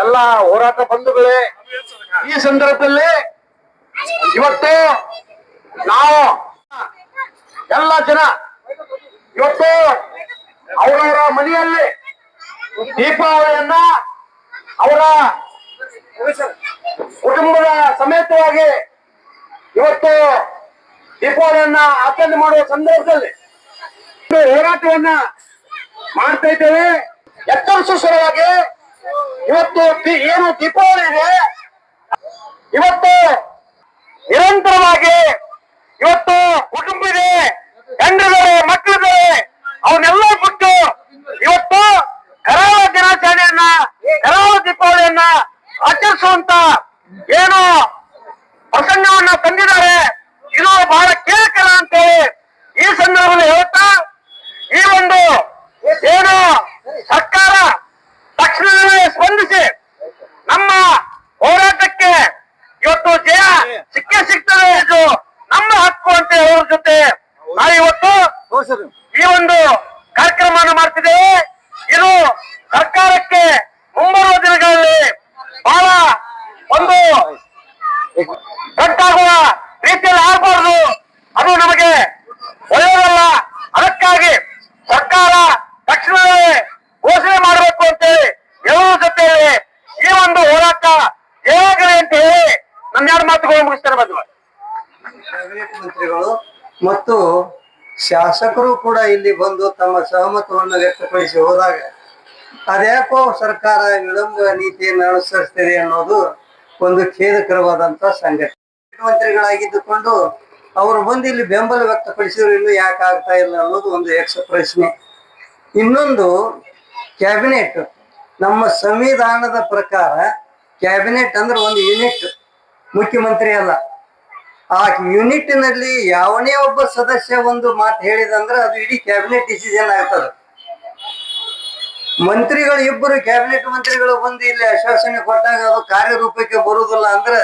ಎಲ್ಲ ಹೋರಾಟ ಬಂಧುಗಳೇ, ಈ ಸಂದರ್ಭದಲ್ಲಿ ಇವತ್ತು ನಾವು ಎಲ್ಲ ಜನ ಇವತ್ತು ಅವರವರ ಮನೆಯಲ್ಲಿ ದೀಪಾವಳಿಯನ್ನ ಅವರ ಕುಟುಂಬದ ಸಮೇತವಾಗಿ ಇವತ್ತು ದೀಪಾವಳಿಯನ್ನ ಆಚರಣೆ ಮಾಡುವ ಸಂದರ್ಭದಲ್ಲಿ ಹೋರಾಟವನ್ನ ಮಾಡ್ತಾ ಇದ್ದೇವೆ. ಎತ್ತರಿಸುವ ಸಲುವಾಗಿ ಇವತ್ತು ಏನು ದೀಪಾವಳಿ ಇದೆ? ಇವತ್ತು ನಿರಂತರವಾಗಿ ಇವತ್ತು ಕುಟುಂಬ ಇದೆ ಹೆಂಡ್ರಿದ್ದಾರೆ ಮಕ್ಕಳಿದ್ದಾರೆ ಅವನ್ನೆಲ್ಲ ಬಿಟ್ಟು ಇವತ್ತು ಕರಾಳ ದಿನಾಚರಣೆಯನ್ನ, ಕರಾಳ ದೀಪಾವಳಿಯನ್ನ ಆಚರಿಸುವಂತ ಏನು ಪ್ರಸಂಗವನ್ನ ತಂದಿದ್ದಾರೆ ಇದು ಬಹಳ ಕೇಳಕರ ಅಂತೇಳಿ ಈ ಸಂದರ್ಭದಲ್ಲಿ ಹೇಳ್ತಾ ಈ ಒಂದು ಏನು ಸರ್ಕಾರ ತಕ್ಷಣವೇ ಸ್ಪಂದಿಸಿ ನಮ್ಮ ಹೋರಾಟಕ್ಕೆ ಇವತ್ತು ಜಯ ಸಿಕ್ಕೇ ಸಿಗ್ತದೆ ಇದು ನಮ್ಮ ಹಕ್ಕು ಅಂತ ಹೇಳೋದ್ರ ಜೊತೆ ನಾವಿವತ್ತು ಈ ಒಂದು ಕಾರ್ಯಕ್ರಮವನ್ನು ಮಾಡ್ತಿದ್ದೇವೆ ಇದು ಸರ್ಕಾರಕ್ಕೆ ಮುಂಬರುವ ದಿನಗಳಲ್ಲಿ ಬಹಳ ಒಂದು ಗಟ್ಟಾಗುವ ರೀತಿಯಲ್ಲಿ ಆಗಬಾರದು ಅದು ನಮಗೆ ಒಳ್ಳೆಯದಲ್ಲ ಅದಕ್ಕಾಗಿ ಸರ್ಕಾರ ತಕ್ಷಣವೇ ಘೋಷಣೆ ಮಾಡಬೇಕು ಅಂತೇಳಿ ಎಲ್ಲರ ಜೊತೆಯಲ್ಲಿ ಈ ಒಂದು ಹೋರಾಟ ಹೇಗಾಗಲಿ ಅಂತ ಹೇಳಿ ಮಾತುಗಳು ಮುಗಿಸ್ತಾರೆ ಮಂತ್ರಿಗಳು ಮತ್ತು ಶಾಸಕರು ಕೂಡ ಇಲ್ಲಿ ಬಂದು ತಮ್ಮ ಸಹಮತವನ್ನು ವ್ಯಕ್ತಪಡಿಸಿ ಹೋದಾಗ, ಅದ್ಯಾಕೋ ಸರ್ಕಾರ ವಿಳಂಬ ನೀತಿಯನ್ನು ಅನುಸರಿಸ್ತಿದೆ ಅನ್ನೋದು ಒಂದು ಖೇದಕರವಾದಂತ ಸಂಗತಿ. ಮಂತ್ರಿಗಳಾಗಿದ್ದುಕೊಂಡು ಅವರು ಬಂದು ಇಲ್ಲಿ ಬೆಂಬಲ ವ್ಯಕ್ತಪಡಿಸಿದ್ರು, ಇನ್ನು ಯಾಕೆ ಆಗ್ತಾ ಇಲ್ಲ ಅನ್ನೋದು ಒಂದು ಯಕ್ಷ ಪ್ರಶ್ನೆ. ಇನ್ನೊಂದು, ಕ್ಯಾಬಿನೆಟ್ ನಮ್ಮ ಸಂವಿಧಾನದ ಪ್ರಕಾರ, ಕ್ಯಾಬಿನೆಟ್ ಅಂದ್ರೆ ಒಂದು ಯೂನಿಟ್. ಮುಖ್ಯಮಂತ್ರಿ ಅಲ್ಲ. ಆ ಯೂನಿಟ್ನಲ್ಲಿ ಯಾವನೇ ಒಬ್ಬ ಸದಸ್ಯ ಒಂದು ಮಾತು ಹೇಳಿದಂದ್ರೆ ಅದು ಇಡೀ ಕ್ಯಾಬಿನೆಟ್ ಡಿಸಿಷನ್ ಆಗ್ತದೆ. ಮಂತ್ರಿಗಳು ಇಬ್ಬರು ಕ್ಯಾಬಿನೆಟ್ ಮಂತ್ರಿಗಳು ಬಂದು ಇಲ್ಲಿ ಆಶ್ವಾಸನೆ ಕೊಟ್ಟಾಗ ಅದು ಕಾರ್ಯರೂಪಕ್ಕೆ ಬರುವುದಿಲ್ಲ ಅಂದ್ರೆ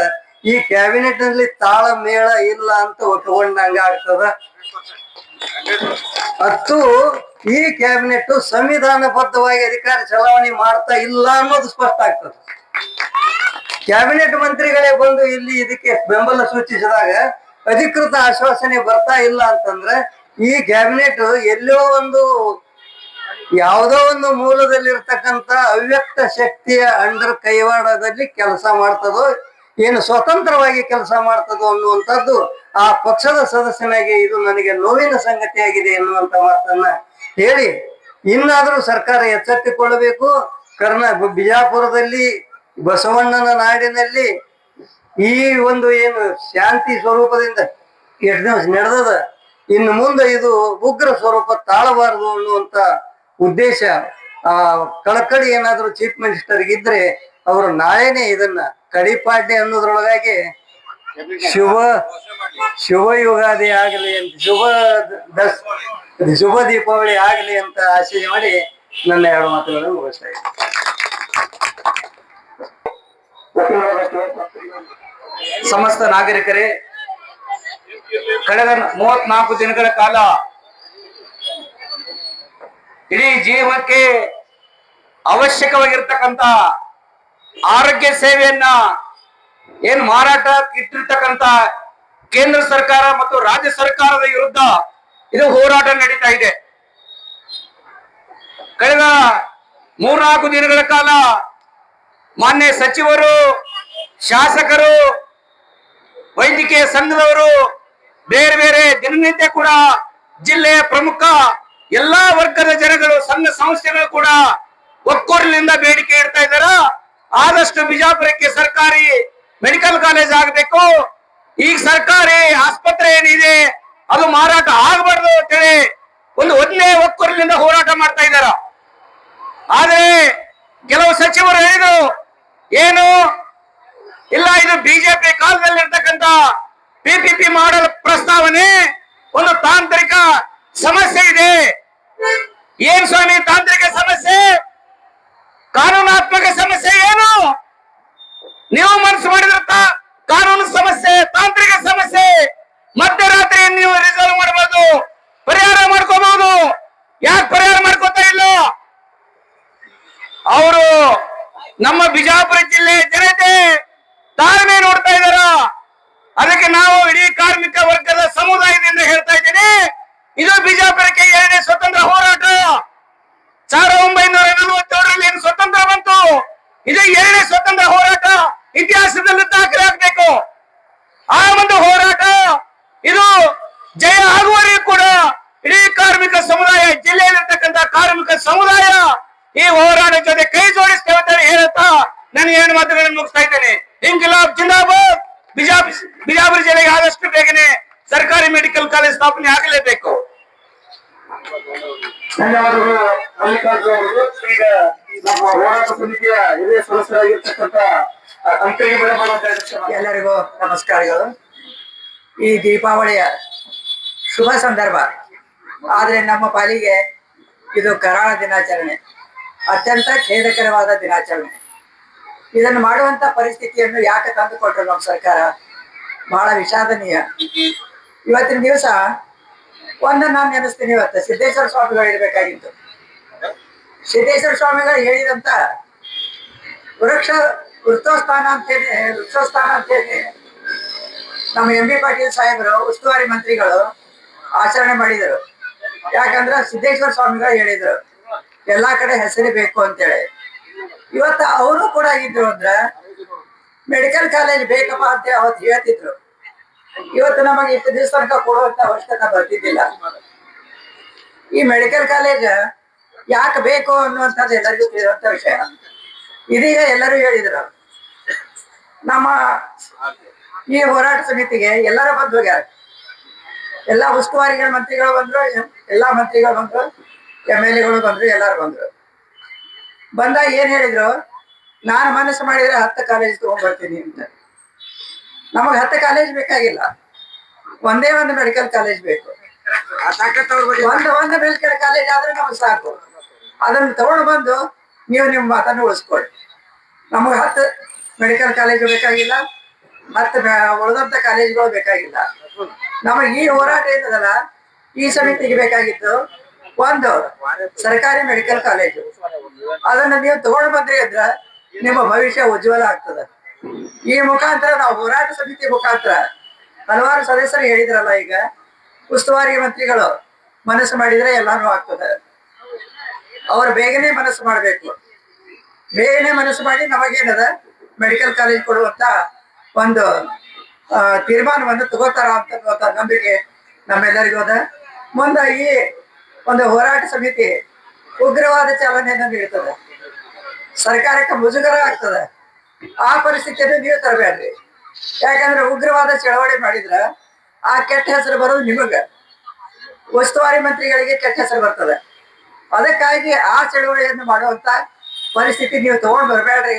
ಈ ಕ್ಯಾಬಿನೆಟ್ನಲ್ಲಿ ತಾಳ, ಮೇಳ ಇಲ್ಲ ಅಂತ ಒಪ್ಪಿಕೊಂಡಂಗ ಆಗ್ತದ. ಮತ್ತು ಈ ಕ್ಯಾಬಿನೆಟ್ ಸಂವಿಧಾನಬದ್ಧವಾಗಿ ಅಧಿಕಾರ ಚಲಾವಣೆ ಮಾಡ್ತಾ ಇಲ್ಲ ಅನ್ನೋದು ಸ್ಪಷ್ಟ ಆಗ್ತದೆ. ಕ್ಯಾಬಿನೆಟ್ ಮಂತ್ರಿಗಳೇ ಬಂದು ಇಲ್ಲಿ ಇದಕ್ಕೆ ಬೆಂಬಲ ಸೂಚಿಸಿದಾಗ ಅಧಿಕೃತ ಆಶ್ವಾಸನೆ ಬರ್ತಾ ಇಲ್ಲ ಅಂತಂದ್ರೆ ಈ ಕ್ಯಾಬಿನೆಟ್ ಎಲ್ಲೋ ಒಂದು ಯಾವುದೋ ಒಂದು ಮೂಲದಲ್ಲಿರ್ತಕ್ಕಂಥ ಅವ್ಯಕ್ತ ಶಕ್ತಿಯ ಅಂಡರ್ ಕೈವಾಡದಲ್ಲಿ ಕೆಲಸ ಮಾಡ್ತದೋ, ಏನು ಸ್ವತಂತ್ರವಾಗಿ ಕೆಲಸ ಮಾಡ್ತದೋ ಅನ್ನುವಂಥದ್ದು ಆ ಪಕ್ಷದ ಸದಸ್ಯನಾಗಿ ಇದು ನನಗೆ ನೋವಿನ ಸಂಗತಿಯಾಗಿದೆ ಎನ್ನುವಂತ ಮಾತನ್ನ ಹೇಳಿ, ಇನ್ನಾದರೂ ಸರ್ಕಾರ ಎಚ್ಚೆತ್ತಿಕೊಳ್ಳಬೇಕು. ಕರ್ನಾ ಬಿಜಾಪುರದಲ್ಲಿ ಬಸವಣ್ಣನ ನಾಡಿನಲ್ಲಿ ಈ ಒಂದು ಏನು ಶಾಂತಿ ಸ್ವರೂಪದಿಂದ ಎಷ್ಟು ದಿವಸ ನಡೆದದ. ಇನ್ನು ಮುಂದೆ ಇದು ಉಗ್ರ ಸ್ವರೂಪ ತಾಳಬಾರದು ಅನ್ನುವಂತ ಉದ್ದೇಶ, ಆ, ಕಳಕಳಿ ಏನಾದ್ರು ಚೀಫ್ ಮಿನಿಸ್ಟರ್ ಇದ್ರೆ ಅವರು ನಾಳೆನೆ ಇದನ್ನ ಕಡಿಪಾಡ್ಡೆ ಅನ್ನೋದ್ರೊಳಗಾಗಿ ಶುಭ ಶುಭ ಯುಗಾದಿ ಆಗಲಿ ಅಂತ, ಶುಭ ದಸ್, ಶುಭ ದೀಪಾವಳಿ ಆಗಲಿ ಅಂತ ಆಶಯ ಮಾಡಿ ನನ್ನ ಎರಡು ಮಾತುಗಳನ್ನು ಮುಗಿಸ್ತಾ ಇದ್ದೀನಿ. ಸಮಸ್ತ ನಾಗರಿಕರೇ, ಕಳೆದ ಮೂವತ್ನಾಲ್ಕು ದಿನಗಳ ಕಾಲ ಇಡೀ ಜೀವಕ್ಕೆ ಅವಶ್ಯಕವಾಗಿರ್ತಕ್ಕಂತ ಆರೋಗ್ಯ ಸೇವೆಯನ್ನ ಏನ್ ಮಾರಾಟ ಇಟ್ಟಿರ್ತಕ್ಕಂತ ಕೇಂದ್ರ ಸರ್ಕಾರ ಮತ್ತು ರಾಜ್ಯ ಸರ್ಕಾರದ ವಿರುದ್ಧ ಇದು ಹೋರಾಟ ನಡೀತಾ ಇದೆ. ಕಳೆದ ಮೂರ್ನಾಲ್ಕು ದಿನಗಳ ಕಾಲ ಮಾನ್ಯ ಸಚಿವರು, ಶಾಸಕರು, ವೈದ್ಯಕೀಯ ಸಂಘದವರು, ಬೇರೆ ಬೇರೆ ದಿನನಿತ್ಯ ಕೂಡ ಜಿಲ್ಲೆಯ ಪ್ರಮುಖ ಎಲ್ಲಾ ವರ್ಗದ ಜನಗಳು, ಸಂಘ ಸಂಸ್ಥೆಗಳು ಕೂಡ ಒಕ್ಕೂರಿನಿಂದ ಬೇಡಿಕೆ ಇಡ್ತಾ ಇದ್ದಾರ? ಆದಷ್ಟು ಬಿಜಾಪುರಕ್ಕೆ ಸರ್ಕಾರಿ ಮೆಡಿಕಲ್ ಕಾಲೇಜ್ ಆಗಬೇಕು. ಈಗ ಸರ್ಕಾರಿ ಆಸ್ಪತ್ರೆ ಏನಿದೆ, ಅದು ಮಾರಾಟ ಆಗಬಾರ್ದು ಅಂತೇಳಿ ಒಂದು ಒಂದೇ ಒಕ್ಕೂರಿನಿಂದ ಹೋರಾಟ ಮಾಡ್ತಾ ಇದ್ದಾರ? ಆದ್ರೆ ಕೆಲವು ಸಚಿವರು ಹೇಳಿದ್ರು ಏನು? ಇಲ್ಲ, ಇದು ಬಿಜೆಪಿ ಕಾಲದಲ್ಲಿ ಇರ್ತಕ್ಕಂತ ಪಿಪಿಪಿ ಮಾಡಲ್ ಪ್ರಸ್ತಾವನೆ, ಒಂದು ತಾಂತ್ರಿಕ ಸಮಸ್ಯೆ ಇದೆ. ಏನ್ ಸ್ವಾಮಿ, ತಾಂತ್ರಿಕ ಸಮಸ್ಯೆ? ಕಾನೂನಾತ್ಮಕ ಸಮಸ್ಯೆ ಏನು? ನೀವು ಮನಸ್ಸು ಮಾಡಿದ್ರ ಕಾನೂನು ಸಮಸ್ಯೆ, ತಾಂತ್ರಿಕ ಸಮಸ್ಯೆ. ಮಧ್ಯರಾತ್ರಿ ನೀವು ರಿಸರ್ವ್ ಮಾಡಬಹುದು ಪರಿಹಾರ ಮಾಡ್ಕೋಬಹುದು ಯಾಕೆ ಪರಿಹಾರ ಮಾಡ್ಕೋತಾ ಇಲ್ಲ? ಅವರು ನಮ್ಮ ಬಿಜಾಪುರ ಜಿಲ್ಲೆ ಜನತೆ ತಾಳ್ಮೆ ನೋಡ್ತಾ ಇದಾರ ಅದಕ್ಕೆ ನಾವು ಇಡೀ ಕಾರ್ಮಿಕ ವರ್ಗದ ಸಮುದಾಯದಿಂದ ಹೇಳ್ತಾ ಇದ್ದೀನಿ, ಇದು ಬಿಜಾಪುರಕ್ಕೆ ಎರಡನೇ ಸ್ವತಂತ್ರ ಹೋರಾಟ. ಸಾವಿರದ ಒಂಬೈನೂರ ನಲವತ್ತೇಳರಲ್ಲಿ ಏನು ಸ್ವತಂತ್ರ ಬಂತು? ಇದು ಎರಡನೇ ಸ್ವತಂತ್ರ ಹೋರಾಟ. ಇತಿಹಾಸದಲ್ಲಿ ದಾಖಲೆ ಆಗ್ಬೇಕು. ಆ ಒಂದು ಹೋರಾಟ, ಇದು ಜಯ ಆಗುವವರೆಗೂ ಕೂಡ ಇಡೀ ಕಾರ್ಮಿಕ ಸಮುದಾಯ, ಜಿಲ್ಲೆಯಲ್ಲಿರ್ತಕ್ಕಂಥ ಕಾರ್ಮಿಕ ಸಮುದಾಯ ಈ ಹೋರಾಟ ಜೊತೆ ಕೈ ಜೋಡಿಸ್ತೇವೆ ಅಂತ ಹೇಳುತ್ತಾ ನಾನು ಏನು ಮಾತುಗಳನ್ನು ಮುಗಿಸ್ತಾ ಇದ್ದೇನೆ? ಇಂಕಿಲಾಬ್ ಜಿಂದಾಬಾದ್ ಬಿಜಾಪುರ ಬಿಜಾಪುರ ಜಿಲ್ಲೆಗೆ ಆದಷ್ಟು ಬೇಗನೆ ಸರ್ಕಾರಿ ಮೆಡಿಕಲ್ ಕಾಲೇಜ್ ಸ್ಥಾಪನೆ ಆಗಲೇಬೇಕು. ಧನ್ಯವಾದಗಳು ಮಲ್ಲಿಕಾರ್ಜುನ ಅವರು ಈಗ ನಮ್ಮ ಹೋರಾಟ ಸಮಿತಿಯ ಹಿರಿಯ ಸದಸ್ಯರಾಗಿರ್ತಕ್ಕಂಥ ಅಂಕಗಿ ಎಲ್ಲರಿಗೂ ನಮಸ್ಕಾರಗಳು. ಈ ದೀಪಾವಳಿಯ ಶುಭ ಸಂದರ್ಭ. ಆದರೆ ನಮ್ಮ ಪಾಲಿಗೆ ಇದು ಕರಾಳ ದಿನಾಚರಣೆ. ಅತ್ಯಂತ ಖೇದಕರವಾದ ದಿನಾಚರಣೆ. ಇದನ್ನು ಮಾಡುವಂತ ಪರಿಸ್ಥಿತಿಯನ್ನು ಯಾಕೆ ತಂದುಕೊಟ್ರು ನಮ್ಮ ಸರ್ಕಾರ? ಬಹಳ ವಿಷಾದನೀಯ. ಇವತ್ತಿನ ದಿವಸ ಒಂದ ನಾನು ನೆನೆಸ್ತೀನಿ ಇವತ್ತು. ಸಿದ್ದೇಶ್ವರ ಸ್ವಾಮಿಗಳು ಇರಬೇಕಾಗಿತ್ತು ಸಿದ್ದೇಶ್ವರ ಸ್ವಾಮಿಗಳು ಹೇಳಿದಂತ ವೃಕ್ಷ ವೃತ್ತೋಸ್ಥಾನ ಅಂತ ಹೇಳಿ ವೃಕ್ಷೋಸ್ಥಾನ ಅಂತ ಹೇಳಿ ನಮ್ಮ ಎಂ ಬಿ ಪಾಟೀಲ್ ಸಾಹೇಬರು, ಉಸ್ತುವಾರಿ ಮಂತ್ರಿಗಳು ಆಚರಣೆ ಮಾಡಿದರು. ಯಾಕಂದ್ರೆ ಸಿದ್ದೇಶ್ವರ ಸ್ವಾಮಿಗಳು ಹೇಳಿದರು, ಎಲ್ಲಾ ಕಡೆ ಹೆಸರು ಬೇಕು ಅಂತೇಳಿ. ಇವತ್ತು ಅವರು ಕೂಡ ಇದ್ರು ಅಂದ್ರೆ ಮೆಡಿಕಲ್ ಕಾಲೇಜ್ ಬೇಕಪ್ಪ ಅಂತ ಅವತ್ತು ಹೇಳ್ತಿದ್ರು. ಇವತ್ತು ನಮಗೆ ಇಷ್ಟು ದಿವಸ ತನಕ ಕೊಡುವಂತ ಅವಶ್ಯಕತೆ ಬರ್ತಿದ್ದಿಲ್ಲ. ಈ ಮೆಡಿಕಲ್ ಕಾಲೇಜ್ ಯಾಕೆ ಬೇಕು ಅನ್ನುವಂಥದ್ದು ಎಲ್ಲರಿಗೂ ತಿಳಿದಂತ ವಿಷಯ. ಇದೀಗ ಎಲ್ಲರೂ ಹೇಳಿದ್ರು. ನಮ್ಮ ಈ ಹೋರಾಟ ಸಮಿತಿಗೆ ಎಲ್ಲರ ಬಂದು ಎಲ್ಲ ಉಸ್ತುವಾರಿಗಳ ಮಂತ್ರಿಗಳು ಬಂದ್ರು, ಎಲ್ಲಾ ಮಂತ್ರಿಗಳು ಬಂದ್ರು ಎಂ ಎಲ್ ಎಗಳು ಬಂದ್ರು, ಎಲ್ಲಾರು ಬಂದ್ರು. ಬಂದಾಗ ಏನ್ ಹೇಳಿದ್ರು? ನಾನು ಮನಸ್ಸು ಮಾಡಿದ್ರೆ ಹತ್ತು ಕಾಲೇಜ್ ತಗೊಂಡ್ಬರ್ತೀನಿ ಅಂತ. ನಮಗ್ ಹತ್ತು ಕಾಲೇಜ್ ಬೇಕಾಗಿಲ್ಲ. ಒಂದೇ ಒಂದು ಮೆಡಿಕಲ್ ಕಾಲೇಜ್ ಬೇಕು. ಒಂದು ಒಂದು ಮೆಡಿಕಲ್ ಕಾಲೇಜ್ ಆದ್ರೆ ನಮ್ಗೆ ಸಾಕು. ಅದನ್ನ ತಗೊಂಡು ಬಂದು ನೀವು ನಿಮ್ಮ ಮಾತನ್ನು ಉಳಿಸ್ಕೊಳ್ಳಿ. ನಮಗೆ ಹತ್ತು ಮೆಡಿಕಲ್ ಕಾಲೇಜ್ ಬೇಕಾಗಿಲ್ಲ, ಹತ್ತು ಬೆ- ಉಳಿದಂತ ಕಾಲೇಜ್ಗಳು ಬೇಕಾಗಿಲ್ಲ. ನಮಗೆ ಈ ಹೋರಾಟ ಏನದಲ್ಲ, ಈ ಸಮಿತಿಗೆ ಬೇಕಾಗಿತ್ತು. ಒಂದು ಸರ್ಕಾರಿ ಮೆಡಿಕಲ್ ಕಾಲೇಜು ಅದನ್ನ ನೀವು ತಗೊಂಡು ಬಂದ್ರಿ ಅಂದ್ರ ನಿಮ್ಮ ಭವಿಷ್ಯ ಉಜ್ವಲ ಆಗ್ತದೆ. ಈ ಮುಖಾಂತರ ನಾವು ಹೋರಾಟ ಸಮಿತಿ ಮುಖಾಂತರ ಹಲವಾರು ಸದಸ್ಯರು ಹೇಳಿದ್ರಲ್ಲ ಈಗ, ಉಸ್ತುವಾರಿ ಮಂತ್ರಿಗಳು ಮನಸ್ಸು ಮಾಡಿದ್ರೆ ಎಲ್ಲಾನು ಆಗ್ತದೆ. ಅವ್ರು ಬೇಗನೆ ಮನಸ್ಸು ಮಾಡಬೇಕು. ಬೇಗನೆ ಮನಸ್ಸು ಮಾಡಿ ನಮಗೇನದ? ಮೆಡಿಕಲ್ ಕಾಲೇಜ್ ಕೊಡುವಂತ ಒಂದು ತೀರ್ಮಾನವನ್ನು ತಗೋತಾರ ಅಂತ ನಂಬಿಕೆ ನಮ್ಮೆಲ್ಲರಿಗೂ ಅದ. ಮುಂದಾಗಿ ಒಂದು ಹೋರಾಟ ಸಮಿತಿ ಉಗ್ರವಾದ ಚಾಲನೆಯನ್ನು ನೀಡ್ತದೆ ಸರ್ಕಾರಕ್ಕೆ ಮುಜುಗರ ಆಗ್ತದೆ. ಆ ಪರಿಸ್ಥಿತಿಯನ್ನು ನೀವು ತರಬೇಡ್ರಿ. ಯಾಕಂದ್ರೆ ಉಗ್ರವಾದ ಚಳವಳಿ ಮಾಡಿದ್ರ ಆ ಕೆಟ್ಟ ಹೆಸರು ಬರೋದು ನಿಮಗ. ಉಸ್ತುವಾರಿ ಮಂತ್ರಿಗಳಿಗೆ ಕೆಟ್ಟ ಹೆಸರು ಬರ್ತದೆ. ಅದಕ್ಕಾಗಿ ಆ ಚಳವಳಿಯನ್ನು ಮಾಡುವಂತ ಪರಿಸ್ಥಿತಿ ನೀವು ತಗೊಂಡು ಬರಬೇಡ್ರಿ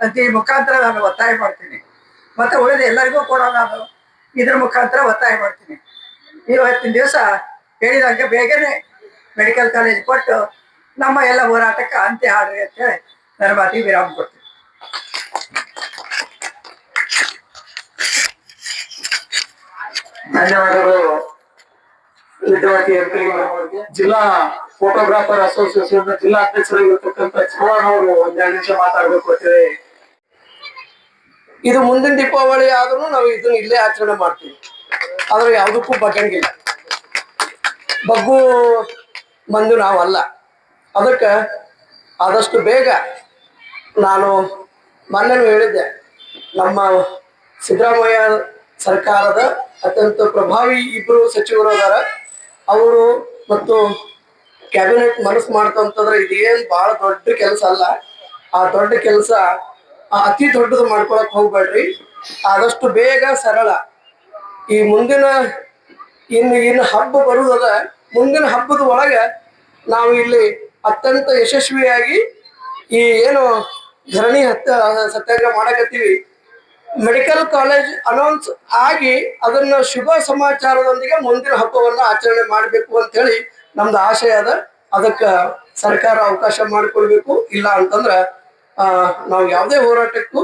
ಅಂತ ಈ ಮುಖಾಂತರ ನಾನು ಒತ್ತಾಯ ಮಾಡ್ತೀನಿ. ಮತ್ತೆ ಉಳಿದ ಎಲ್ಲರಿಗೂ ಕೂಡ ನಾನು ಇದ್ರ ಮುಖಾಂತರ ಒತ್ತಾಯ ಮಾಡ್ತೀನಿ. ಇವತ್ತಿನ ದಿವಸ ಹೇಳಿದಂಗೆ ಬೇಗನೆ ಮೆಡಿಕಲ್ ಕಾಲೇಜ್ ಕೊಟ್ಟು ನಮ್ಮ ಎಲ್ಲ ಹೋರಾಟಕ್ಕೆ ಅಂತ್ಯ ಹಾಡ್ರಿ ಅಂತ ಹೇಳಿ ನನ್ನ ಮಾತಿಗೆ ವಿರಾಮ ಕೊಡ್ತೀನಿ. ಧನ್ಯವಾದಗಳು. ವಿದ್ಯಾರ್ಥಿ ಜಿಲ್ಲಾ ಫೋಟೋಗ್ರಾಫರ್ ಅಸೋಸಿಯೇಷನ್ ಜಿಲ್ಲಾ ಅಧ್ಯಕ್ಷರಾಗಿರ್ತಕ್ಕಂಥ ಚೌಹಾಣ್ ಅವರು ಒಂದೆರಡು ನಿಮಿಷ ಮಾತಾಡ್ಬೇಕು ಅಂತೇಳಿ ಇದು ಮುಂದಿನ ದೀಪಾವಳಿ ಆದ್ರೂ ನಾವು ಇದನ್ನ ಇಲ್ಲೇ ಆಚರಣೆ ಮಾಡ್ತೀವಿ. ಆದ್ರೆ ಯಾವುದಕ್ಕೂ ಬಗ್ಗಂಗಿಲ್ಲ ಬಗ್ಗು ಮಂದು ನಾವಲ್ಲ. ಅದಕ್ಕೆ ಆದಷ್ಟು ಬೇಗ ನಾನು ಮೊನ್ನೆ ಹೇಳಿದ್ದೆ, ನಮ್ಮ ಸಿದ್ದರಾಮಯ್ಯ ಸರ್ಕಾರದ ಅತ್ಯಂತ ಪ್ರಭಾವಿ ಇಬ್ಬರು ಸಚಿವರು ಅದಾರ. ಅವರು ಮತ್ತು ಕ್ಯಾಬಿನೆಟ್ ಮನಸ್ಸು ಮಾಡ್ತಂತಂದ್ರೆ ಇದೇನ್ ಬಹಳ ದೊಡ್ಡ ಕೆಲಸ ಅಲ್ಲ. ಆ ದೊಡ್ಡ ಕೆಲಸ ಅತಿ ದೊಡ್ಡದು ಮಾಡ್ಕೊಳಕ್ ಹೋಗ್ಬೇಡ್ರಿ. ಆದಷ್ಟು ಬೇಗ ಸರಳ. ಈ ಮುಂದಿನ ಇನ್ನು ಇನ್ನು ಹಬ್ಬ ಬರುದದ ಮುಂದಿನ ಹಬ್ಬದ ಒಳಗೆ ನಾವು ಇಲ್ಲಿ ಅತ್ಯಂತ ಯಶಸ್ವಿಯಾಗಿ ಈ ಏನು ಧರಣಿ ಹತ್ತ ಸತ್ಯಾಗ್ರಹ ಮಾಡಕತ್ತೀವಿ. ಮೆಡಿಕಲ್ ಕಾಲೇಜ್ ಅನೌನ್ಸ್ ಆಗಿ ಅದನ್ನ ಶುಭ ಸಮಾಚಾರದೊಂದಿಗೆ ಮುಂದಿನ ಹಬ್ಬವನ್ನ ಆಚರಣೆ ಮಾಡಬೇಕು ಅಂತ ಹೇಳಿ ನಮ್ದು ಆಶಯ ಅದ. ಅದಕ್ಕೆ ಸರ್ಕಾರ ಅವಕಾಶ ಮಾಡಿಕೊಳ್ಬೇಕು ಇಲ್ಲ ಅಂತಂದ್ರ ನಾವು ಯಾವುದೇ ಹೋರಾಟಕ್ಕೂ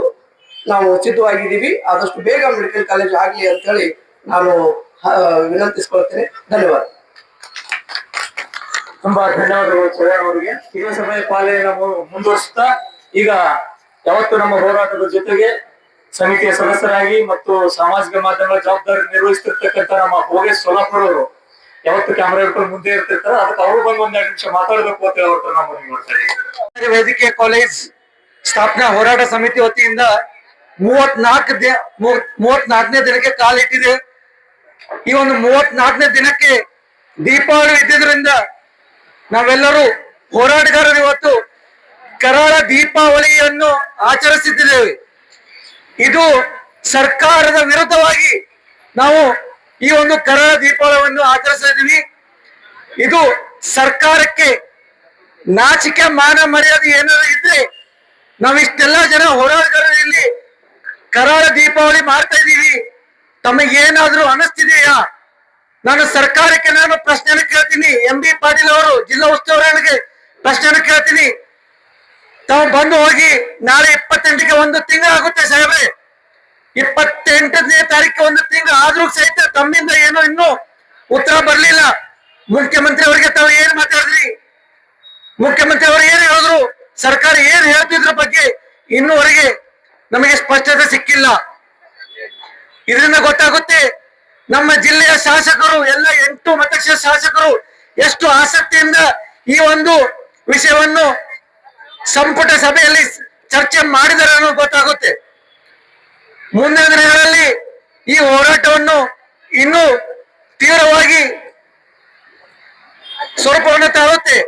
ನಾವು ಉಚಿತವಾಗಿದ್ದೀವಿ ಆದಷ್ಟು ಬೇಗ ಮೆಡಿಕಲ್ ಕಾಲೇಜ್ ಆಗಲಿ ಅಂತ ಹೇಳಿ ನಾನು ವಿನಂತಿಸ್ಕೊಳ್ತೇನೆ. ಧನ್ಯವಾದ. ತುಂಬಾ ಧನ್ಯವಾದಗಳು ಚವ್ಹಾಣ್ ಅವರಿಗೆ. ಇದೇ ಸಮಯ ಪಾಲನೆಯನ್ನು ಮುಂದುವರಿಸುತ್ತಾ ಮುಂದುವರಿಸ್ತಾ ಈಗ ಯಾವತ್ತು ನಮ್ಮ ಹೋರಾಟದ ಜೊತೆಗೆ ಸಮಿತಿಯ ಸದಸ್ಯರಾಗಿ ಮತ್ತು ಸಾಮಾಜಿಕ ಮಾಧ್ಯಮಗಳ ಜವಾಬ್ದಾರಿ ನಿರ್ವಹಿಸ್ತಿರ್ತಕ್ಕಂಥ ನಮ್ಮ ಹೋಗಿ ಸೊಲಾಪುರವರು ಯಾವತ್ತು ಕ್ಯಾಮ್ರಾ ಹಿಡ್ಕೊಂಡು ಮುಂದೆ ಇರ್ತಿರ್ತಾರೆ, ಅದಕ್ಕೆ ಅವರು ಬಂದು ಒಂದೆರಡು ನಿಮಿಷ ಮಾತಾಡಬೇಕು ಅಂತ ಹೇಳ್ಬಿಟ್ಟು ನಾವು ಮಾಡ್ತಾ ವೈದ್ಯಕೀಯ ಕಾಲೇಜ್ ಸ್ಥಾಪನಾ ಹೋರಾಟ ಸಮಿತಿ ವತಿಯಿಂದ ಮೂವತ್ನಾಲ್ಕು ದಿನ ಮೂವತ್ನಾಲ್ಕನೇ ದಿನಕ್ಕೆ ಕಾಲಿಟ್ಟಿದೆ. ಈ ಒಂದು ಮೂವತ್ನಾಲ್ಕನೇ ದಿನಕ್ಕೆ ದೀಪಾವಳಿ ಇದ್ದಿದ್ರಿಂದ ನಾವೆಲ್ಲರೂ ಹೋರಾಟಗಾರರು ಇವತ್ತು ಕರಾಳ ದೀಪಾವಳಿಯನ್ನು ಆಚರಿಸುತ್ತಿದ್ದೇವೆ. ಇದು ಸರ್ಕಾರದ ವಿರುದ್ಧವಾಗಿ ನಾವು ಈ ಒಂದು ಕರಾಳ ದೀಪಾವಳಿಯನ್ನು ಆಚರಿಸಿದ್ದೀವಿ ಇದು ಸರ್ಕಾರಕ್ಕೆ ನಾಚಿಕೆ, ಮಾನ, ಮರ್ಯಾದೆ ಏನಾದ್ರು ಇದ್ರೆ ನಾವಿಷ್ಟೆಲ್ಲ ಜನ ಹೋರಾಟಗಾರರು ಇಲ್ಲಿ ಕರಾಳ ದೀಪಾವಳಿ ಮಾಡ್ತಾ ಇದ್ದೀವಿ. ತಮಗೇನಾದ್ರೂ ಅನಿಸ್ತಿದೆಯಾ? ನಾನು ಸರ್ಕಾರಕ್ಕೆ ನಾನು ಪ್ರಶ್ನೆನ ಕೇಳ್ತೀನಿ. ಎಂ ಬಿ ಪಾಟೀಲ್ ಅವರು, ಜಿಲ್ಲಾ ಉಸ್ತುವಾರಿಗೆ ಪ್ರಶ್ನೆನ ಕೇಳ್ತೀನಿ. ತಾವು ಬಂದು ಹೋಗಿ ನಾಳೆ ಇಪ್ಪತ್ತೆಂಟಕ್ಕೆ ಒಂದು ತಿಂಗಳಾಗುತ್ತೆ ಸಾಹೇಬ್ರೆ. ಇಪ್ಪತ್ತೆಂಟನೇ ತಾರೀಕು ಒಂದು ತಿಂಗಳು ಆದ್ರೂ ಸಹಿತ ತಮ್ಮಿಂದ ಏನೋ ಇನ್ನೂ ಉತ್ತರ ಬರಲಿಲ್ಲ. ಮುಖ್ಯಮಂತ್ರಿ ಅವರಿಗೆ ತಾವು ಏನ್ ಮಾತಾಡಿದ್ರಿ? ಮುಖ್ಯಮಂತ್ರಿ ಅವರು ಏನ್ ಹೇಳಿದ್ರು? ಸರ್ಕಾರ ಏನ್ ಹೇಳ್ತಿದ್ರ ಬಗ್ಗೆ ಇನ್ನೂವರೆಗೆ ನಮಗೆ ಸ್ಪಷ್ಟತೆ ಸಿಕ್ಕಿಲ್ಲ. ಇದರಿಂದ ಗೊತ್ತಾಗುತ್ತೆ ನಮ್ಮ ಜಿಲ್ಲೆಯ ಶಾಸಕರು, ಎಲ್ಲ ಎಂಟು ಮತಕ್ಷ ಶಾಸಕರು ಎಷ್ಟು ಆಸಕ್ತಿಯಿಂದ ಈ ಒಂದು ವಿಷಯವನ್ನು ಸಂಪುಟ ಸಭೆಯಲ್ಲಿ ಚರ್ಚೆ ಮಾಡಿದರೆ ಅನ್ನೋದು ಗೊತ್ತಾಗುತ್ತೆ. ಮುಂದಿನ ದಿನಗಳಲ್ಲಿ ಈ ಹೋರಾಟವನ್ನು ಇನ್ನೂ ತೀವ್ರವಾಗಿ ಸ್ವರೂಪವನ್ನು ತಾಳುತ್ತೆ.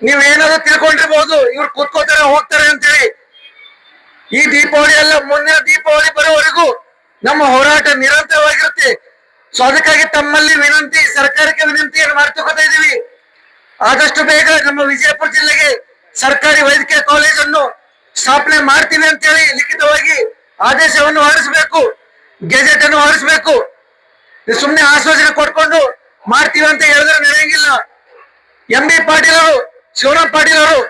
ನೀವೇನಾದ್ರೂ ತಿಳ್ಕೊಂಡಿರ್ಬಹುದು ಇವ್ರು ಕೂತ್ಕೋತಾರೆ, ಹೋಗ್ತಾರೆ ಅಂತೇಳಿ. ಈ ದೀಪಾವಳಿ ಎಲ್ಲ ಮುಂದಿನ ದೀಪಾವಳಿ ಬರೋವರೆಗೂ ನಮ್ಮ ಹೋರಾಟ ನಿರಂತರವಾಗಿರುತ್ತೆ. ಸೊ ಅದಕ್ಕಾಗಿ ತಮ್ಮಲ್ಲಿ ವಿನಂತಿ, ಸರ್ಕಾರಕ್ಕೆ ವಿನಂತಿಯನ್ನು ಮಾಡ್ತಕೋತಾ ಇದ್ದೀವಿ. ಆದಷ್ಟು ಬೇಗ ನಮ್ಮ ವಿಜಯಪುರ ಜಿಲ್ಲೆಗೆ ಸರ್ಕಾರಿ ವೈದ್ಯಕೀಯ ಕಾಲೇಜನ್ನು ಸ್ಥಾಪನೆ ಮಾಡ್ತೀವಿ ಅಂತೇಳಿ ಲಿಖಿತವಾಗಿ ಆದೇಶವನ್ನು ಹೊರಡಿಸಬೇಕು ಗೆಜೆಟ್ ಅನ್ನು ಹೊರಡಿಸಬೇಕು ಸುಮ್ಮನೆ ಆಶ್ವಾಸನೆ ಕೊಟ್ಕೊಂಡು ಮಾಡ್ತೀವಿ ಅಂತ ಹೇಳಿದ್ರೆ ನಡೆಯಂಗಿಲ್ಲ. ಎಂ ಬಿ ಪಾಟೀಲ್ ಅವರು, ಶಿವರಾಮ್ ಪಾಟೀಲ್ ಅವರು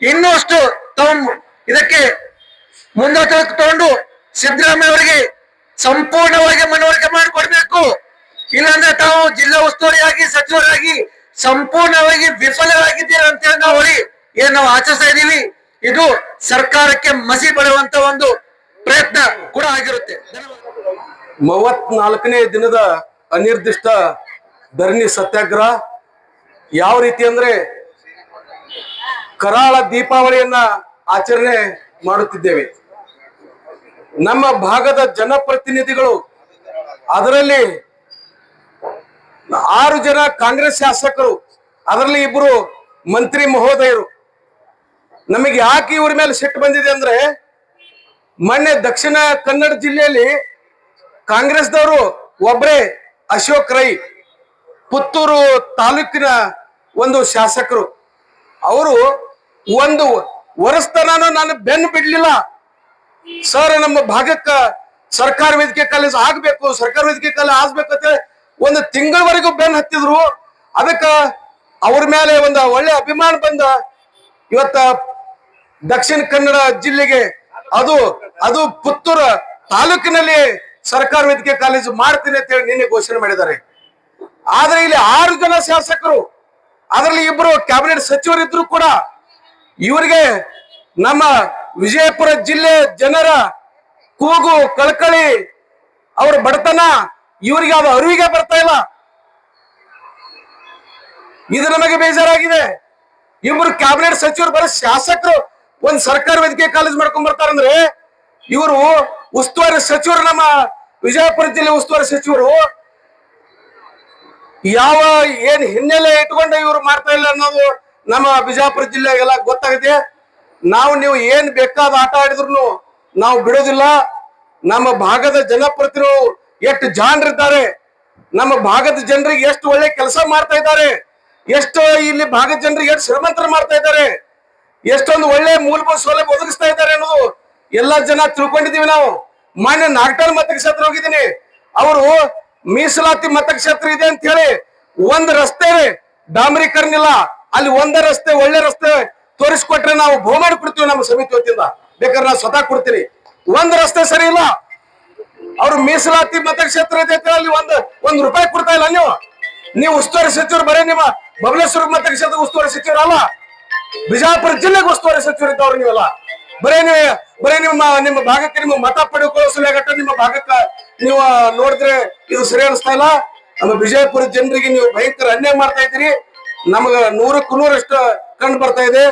ಇನ್ನೂ ಅಷ್ಟು ತಾವು ಇದಕ್ಕೆ ಮುಂದೆ ತಗೊಂಡು ಸಿದ್ದರಾಮಯ್ಯ ಅವರಿಗೆ ಸಂಪೂರ್ಣವಾಗಿ ಮನವರಿಕೆ ಮಾಡಿಕೊಡ್ಬೇಕು. ಇಲ್ಲಾಂದ್ರೆ ತಾವು ಜಿಲ್ಲಾ ಉಸ್ತುವಾರಿಯಾಗಿ, ಸಚಿವರಾಗಿ ಸಂಪೂರ್ಣವಾಗಿ ವಿಫಲರಾಗಿದ್ದೀರಾ ಅಂತೇಳಿ ನಾವು ಹೊಳಿ ಏನ್ ನಾವು ಆಚರಿಸ್ತಾ ಇದೀವಿ ಇದು ಸರ್ಕಾರಕ್ಕೆ ಮಸಿ ಬರುವಂತ ಒಂದು ಪ್ರಯತ್ನ ಕೂಡ ಆಗಿರುತ್ತೆ. ಮೂವತ್ನಾಲ್ಕನೇ ದಿನದ ಅನಿರ್ದಿಷ್ಟ ಧರಣಿ ಸತ್ಯಾಗ್ರಹ ಯಾವ ರೀತಿ ಅಂದ್ರೆ ಕರಾಳ ದೀಪಾವಳಿಯನ್ನ ಆಚರಣೆ ಮಾಡುತ್ತಿದ್ದೇವೆ. ನಮ್ಮ ಭಾಗದ ಜನಪ್ರತಿನಿಧಿಗಳು ಅದರಲ್ಲಿ ಆರು ಜನ ಕಾಂಗ್ರೆಸ್ ಶಾಸಕರು, ಅದರಲ್ಲಿ ಇಬ್ರು ಮಂತ್ರಿ ಮಹೋದಯರು. ನಮಗೆ ಯಾಕೆ ಇವ್ರ ಮೇಲೆ ಸಿಟ್ಟು ಬಂದಿದೆ ಅಂದ್ರೆ, ಮೊನ್ನೆ ದಕ್ಷಿಣ ಕನ್ನಡ ಜಿಲ್ಲೆಯಲ್ಲಿ ಕಾಂಗ್ರೆಸ್ದವರು ಒಬ್ಬರೇ ಅಶೋಕ್ ರೈ, ಪುತ್ತೂರು ತಾಲೂಕಿನ ಒಂದು ಶಾಸಕರು. ಅವರು ಒಂದು ವರ್ಷತನ ನಾನು ಬೆನ್ನು ಬಿಡ್ಲಿಲ್ಲ. ಸರ್, ನಮ್ಮ ಭಾಗಕ್ಕ ಸರ್ಕಾರ ವೇದಿಕೆ ಕಾಲೇಜ್ ಆಗ್ಬೇಕು, ಸರ್ಕಾರ ವೇದಿಕೆ ಕಾಲೇಜ್ ಆಗ್ಬೇಕಂತ ಒಂದು ತಿಂಗಳವರೆಗೂ ಬೆನ್ ಹತ್ತಿದ್ರು. ಅದಕ್ಕ ಅವ್ರ ಮೇಲೆ ಒಂದು ಒಳ್ಳೆ ಅಭಿಮಾನ ಬಂದ ಇವತ್ತ ದಕ್ಷಿಣ ಕನ್ನಡ ಜಿಲ್ಲೆಗೆ ಅದು ಅದು ಪುತ್ತೂರ ತಾಲೂಕಿನಲ್ಲಿ ಸರ್ಕಾರ ವೈದ್ಯಕೀಯ ಕಾಲೇಜು ಮಾಡ್ತೀನಿ ಅಂತ ಹೇಳಿ ನಿನ್ನೆ ಘೋಷಣೆ ಮಾಡಿದ್ದಾರೆ. ಆದ್ರೆ ಇಲ್ಲಿ ಆರು ಜನ ಶಾಸಕರು, ಅದರಲ್ಲಿ ಇಬ್ರು ಕ್ಯಾಬಿನೆಟ್ ಸಚಿವರಿದ್ರು ಕೂಡ ಇವರಿಗೆ ನಮ್ಮ ವಿಜಯಪುರ ಜಿಲ್ಲೆ ಜನರ ಕೂಗು, ಕಳಕಳಿ, ಅವರ ಬಡತನ ಇವರಿಗೆ ಅದು ಅರಿವಿಗೆ ಬರ್ತಾ ಇಲ್ಲ. ಇದು ನಮಗೆ ಬೇಜಾರಾಗಿದೆ. ಇವರು ಕ್ಯಾಬಿನೆಟ್ ಸಚಿವರು ಬರೋ ಶಾಸಕರು ಒಂದ್ ಸರ್ಕಾರ ವೈದ್ಯಕೀಯ ಕಾಲೇಜ್ ಮಾಡ್ಕೊಂಡ್ ಬರ್ತಾರಂದ್ರೆ ಇವರು ಉಸ್ತುವಾರಿ ಸಚಿವರು ನಮ್ಮ ವಿಜಯಪುರ ಜಿಲ್ಲೆ ಉಸ್ತುವಾರಿ ಸಚಿವರು ಯಾವ ಏನ್ ಹಿನ್ನೆಲೆ ಇಟ್ಕೊಂಡು ಇವ್ರು ಮಾಡ್ತಾ ಇಲ್ಲ ಅನ್ನೋದು ನಮ್ಮ ಬಿಜಾಪುರ ಜಿಲ್ಲೆಗೆಲ್ಲ ಗೊತ್ತಾಗಿದೆ ನಾವು ನೀವು ಏನ್ ಬೇಕಾದ ಆಟ ಆಡಿದ್ರು ನಾವು ಬಿಡೋದಿಲ್ಲ. ನಮ್ಮ ಭಾಗದ ಜನಪ್ರತಿನಿಧಿಗಳು ಎಷ್ಟು ಜಾಣರಿದ್ದಾರೆ ನಮ್ಮ ಭಾಗದ ಜನರಿಗೆ ಎಷ್ಟು ಒಳ್ಳೆ ಕೆಲಸ ಮಾಡ್ತಾ ಇದ್ದಾರೆ. ಎಷ್ಟು ಇಲ್ಲಿ ಭಾಗದ ಜನರಿಗೆ ಎಷ್ಟು ಶ್ರೀಮಂತರು ಮಾಡ್ತಾ ಇದ್ದಾರೆ. ಎಷ್ಟೊಂದು ಒಳ್ಳೆ ಮೂಲಭೂತ ಸೌಲಭ್ಯ ಒದಗಿಸ್ತಾ ಇದ್ದಾರೆ ಅನ್ನೋದು ಎಲ್ಲಾ ಜನ ತಿಳ್ಕೊಂಡಿದೀವಿ ನಾವು. ಮಾನ್ಯ ನಾಗಟಾಳ್ ಮತಕ್ಷೇತ್ರ ಹೋಗಿದ್ದೀನಿ. ಅವರು ಮೀಸಲಾತಿ ಮತಕ್ಷೇತ್ರ ಇದೆ ಅಂತ ಹೇಳಿ ಒಂದ್ ರಸ್ತೆ ಡಾಂಬರೀಕರಣ ಇಲ್ಲ ಅಲ್ಲಿ ಒಂದೇ ರಸ್ತೆ, ಒಳ್ಳೆ ರಸ್ತೆ ತೋರಿಸ್ಕೊಟ್ರೆ ನಾವು ಬಹುಮಾನ ಕೊಡ್ತೀವಿ ನಮ್ಮ ಸಮಿತಿ ವತಿಯಿಂದ. ಬೇಕಾದ್ರೆ ನಾವು ಸ್ವತಃ ಕೊಡ್ತೀನಿ. ಒಂದ್ ರಸ್ತೆ ಸರಿ ಇಲ್ಲ. ಅವ್ರು ಮೀಸಲಾತಿ ಮತಕ್ಷೇತ್ರ ಅಲ್ಲಿ ಒಂದ್ ಒಂದ್ ರೂಪಾಯಿ ಕೊಡ್ತಾ ಇಲ್ಲ ನೀವು. ನೀವು ಉಸ್ತುವಾರಿ ಸಚಿವರು, ಬರೀ ನಿಮ್ಮ ಬಬಲೇಶ್ವರ ಮತಕ್ಷೇತ್ರ ಉಸ್ತುವಾರಿ ಸಚಿವರಲ್ಲ ಬಿಜಾಪುರ ಜಿಲ್ಲೆಗೆ ಉಸ್ತುವಾರಿ ಸಚಿವರು ಇದ್ದವ್ರು ನೀವೆಲ್ಲ. ಬರೇ ನೀವು, ಬರೀ ನಿಮ್ಮ ನಿಮ್ಮ ಭಾಗಕ್ಕೆ ನಿಮ್ಮ ಮತ ಪಡೆದುಕೊಳ್ಳೋ ನಿಮ್ಮ ಭಾಗಕ್ಕ ನೀವು ನೋಡಿದ್ರೆ ಇದು ಸರಿ ಅನಿಸ್ತಾ ಇಲ್ಲ. ನಮ್ಮ ವಿಜಯಪುರ ಜನರಿಗೆ ನೀವು ಭಯಂಕರ ಅನ್ಯಾಯ ಮಾಡ್ತಾ ಇದ್ದೀರಿ. ನಮಗ ನೂರಕ್ಕೂ ನೂರಷ್ಟು ಕಂಡು ಬರ್ತಾ ಇದೆ.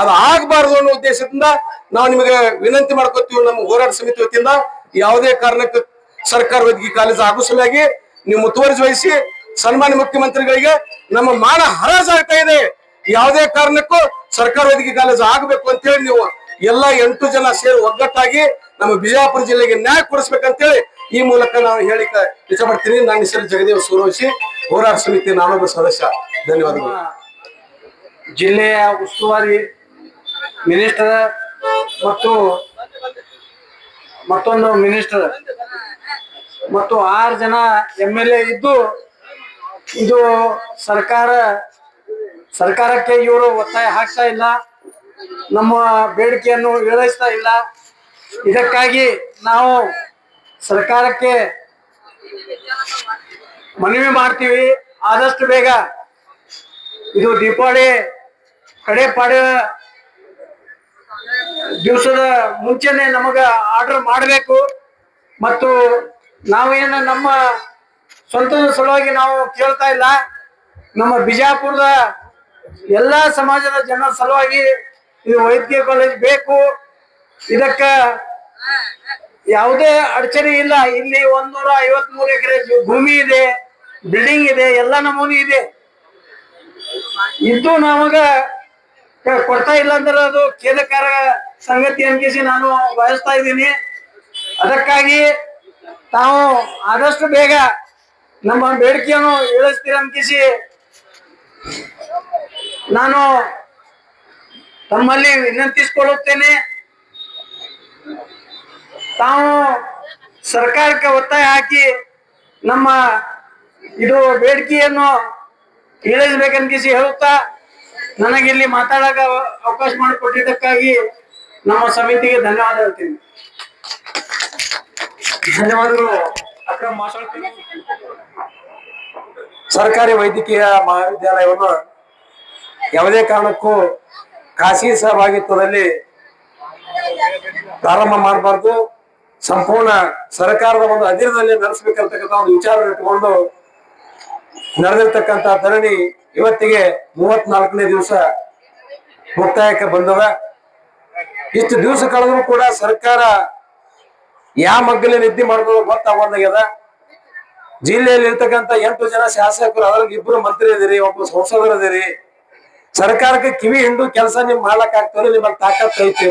ಅದು ಆಗಬಾರದು ಅನ್ನೋ ಉದ್ದೇಶದಿಂದ ನಾವು ನಿಮಗೆ ವಿನಂತಿ ಮಾಡ್ಕೋತೀವಿ ನಮ್ಮ ಹೋರಾಟ ಸಮಿತಿ ವತಿಯಿಂದ. ಯಾವುದೇ ಕಾರಣಕ್ಕೆ ಸರ್ಕಾರ ವೈದ್ಯಕೀಯ ಕಾಲೇಜು ಆಗೋ ಸಲುವಾಗಿ ನೀವು ಮುತುವರ್ಜಿ ವಹಿಸಿ ಸನ್ಮಾನ್ಯ ಮುಖ್ಯಮಂತ್ರಿಗಳಿಗೆ ನಮ್ಮ ಮಾನ ಹರಾಜಾಗ್ತಾ ಇದೆ. ಯಾವುದೇ ಕಾರಣಕ್ಕೂ ಸರ್ಕಾರ ವೈದ್ಯಕೀಯ ಕಾಲೇಜು ಆಗಬೇಕು ಅಂತ ಹೇಳಿ ನೀವು ಎಲ್ಲಾ ಎಂಟು ಜನ ಸೇರಿ ಒಗ್ಗಟ್ಟಾಗಿ ನಮ್ಮ ಬಿಜಾಪುರ ಜಿಲ್ಲೆಗೆ ನ್ಯಾಯ ಕೊಡಿಸ್ಬೇಕಂತೇಳಿ ಈ ಮೂಲಕ ನಾನು ಹೇಳಿಕ ಇಷ್ಟಪಡ್ತೀನಿ. ನನ್ನ ಹೆಸರು ಜಗದೇವ್ ಸೂರವಶಿ ಹೋರಾಟ ಸಮಿತಿ ನಾನೊಬ್ಬ ಸದಸ್ಯ. ಧನ್ಯವಾದಗಳು. ಜಿಲ್ಲೆಯ ಉಸ್ತುವಾರಿ ಮಿನಿಸ್ಟರ್ ಮತ್ತು ಮತ್ತೊಂದು ಮಿನಿಸ್ಟರ್ ಮತ್ತು ಆರು ಜನ ಎಂ ಎಲ್ ಎ ಇದ್ದು, ಇದು ಸರ್ಕಾರ, ಸರ್ಕಾರಕ್ಕೆ ಇವರು ಒತ್ತಾಯ ಹಾಕ್ತಾ ಇಲ್ಲ. ನಮ್ಮ ಬೇಡಿಕೆಯನ್ನು ಈಡೇರಿಸ್ತಾ ಇಲ್ಲ. ಇದಕ್ಕಾಗಿ ನಾವು ಸರ್ಕಾರಕ್ಕೆ ಮನವಿ ಮಾಡ್ತೀವಿ. ಆದಷ್ಟು ಬೇಗ ಇದು ದೀಪಾವಳಿ ಕಡೆ ಪಾಡಿ ದಿವಸದ ಮುಂಚೆನೆ ನಮಗ ಆರ್ಡರ್ ಮಾಡಬೇಕು. ಮತ್ತು ನಾವೇನು ನಮ್ಮ ಸ್ವಂತದ ಸಲುವಾಗಿ ನಾವು ಕೇಳ್ತಾ ಇಲ್ಲ. ನಮ್ಮ ಬಿಜಾಪುರದ ಎಲ್ಲಾ ಸಮಾಜದ ಜನರ ಸಲುವಾಗಿ ಇದು ವೈದ್ಯಕೀಯ ಕಾಲೇಜ್ ಬೇಕು. ಇದಕ್ಕ ಯಾವುದೇ ಅಡಚಣೆ ಇಲ್ಲ. ಇಲ್ಲಿ ಒಂದೂರ ಐವತ್ ಮೂರು ಎಕರೆ ಭೂಮಿ ಇದೆ ಬಿಲ್ಡಿಂಗ್ ಇದೆ, ಎಲ್ಲ ನಮೂನಿ ಇದೆ. ಇದು ನಮಗ ಕೊಡ್ತಾ ಇಲ್ಲ ಅಂದ್ರೆ ಅದು ಕೇಂದ್ರಕಾರ ಸಂಗತಿ ಅನ್ಕಿಸಿ ನಾನು ಬಯಸ್ತಾ ಇದ್ದೀನಿ. ಅದಕ್ಕಾಗಿ ತಾವು ಆದಷ್ಟು ಬೇಗ ನಮ್ಮ ಬೇಡಿಕೆಯನ್ನು ಈಡೇರಿಸ್ತೀರ ಅನ್ಕಿಸಿ ನಾನು ತಮ್ಮಲ್ಲಿ ವಿನಂತಿಸಿಕೊಳ್ಳುತ್ತೇನೆ. ತಾವು ಸರ್ಕಾರಕ್ಕೆ ಒತ್ತಾಯ ಹಾಕಿ ನಮ್ಮ ಇದು ಬೇಡಿಕೆಯನ್ನು ಈಡೇರಿಸಬೇಕನ್ಕಿಸಿ ಹೇಳುತ್ತಾ ನನಗಿಲ್ಲಿ ಮಾತಾಡಕ ಅವಕಾಶ ಮಾಡಿಕೊಟ್ಟಿದ್ದಕ್ಕಾಗಿ ನಮ್ಮ ಸಮಿತಿಗೆ ಧನ್ಯವಾದ ಹೇಳ್ತೀನಿ ಧನ್ಯವಾದಗಳು. ಸರ್ಕಾರಿ ವೈದ್ಯಕೀಯ ಮಹಾವಿದ್ಯಾಲಯವನ್ನು ಯಾವುದೇ ಕಾರಣಕ್ಕೂ ಖಾಸಗಿ ಸಹಭಾಗಿತ್ವದಲ್ಲಿ ಪ್ರಾರಂಭ ಮಾಡಬಾರ್ದು. ಸಂಪೂರ್ಣ ಸರ್ಕಾರದ ಒಂದು ಅಧೀನದಲ್ಲಿ ನಡೆಸಬೇಕಂತಕ್ಕಂಥ ಒಂದು ವಿಚಾರ ಇಟ್ಟುಕೊಂಡು ನಡೆದಿರ್ತಕ್ಕಂಥ ಧರಣಿ ಇವತ್ತಿಗೆ ಮೂವತ್ನಾಲ್ಕನೇ ದಿವಸ ಮುಕ್ತಾಯಕ್ಕೆ ಬಂದದ. ಇಷ್ಟು ದಿವಸ ಕಳೆದರೂ ಕೂಡ ಸರ್ಕಾರ ಯಾವ ಮಗ್ಗಲಿ ನಿದ್ದೆ ಮಾಡ್ಬೋದು ಗೊತ್ತಾಗ್ಯದ ಜಿಲ್ಲೆಯಲ್ಲಿ ಇರ್ತಕ್ಕಂಥ ಎಂಟು ಜನ ಶಾಸಕರು, ಅದ್ರಲ್ಲಿ ಇಬ್ರು ಮಂತ್ರಿ ಇದೀರಿ ಒಬ್ಬ ಸಂಸದರು ಇದೀರಿ ಸರ್ಕಾರಕ್ಕೆ ಕಿವಿ ಹಿಂಡು ಕೆಲಸ ನಿಮ್ ಮಾಡ್ಲಕ್ ಆಗ್ತದೆ ನಿಮ್ಮಲ್ಲಿ ತಾಕತ್ ಐತಿ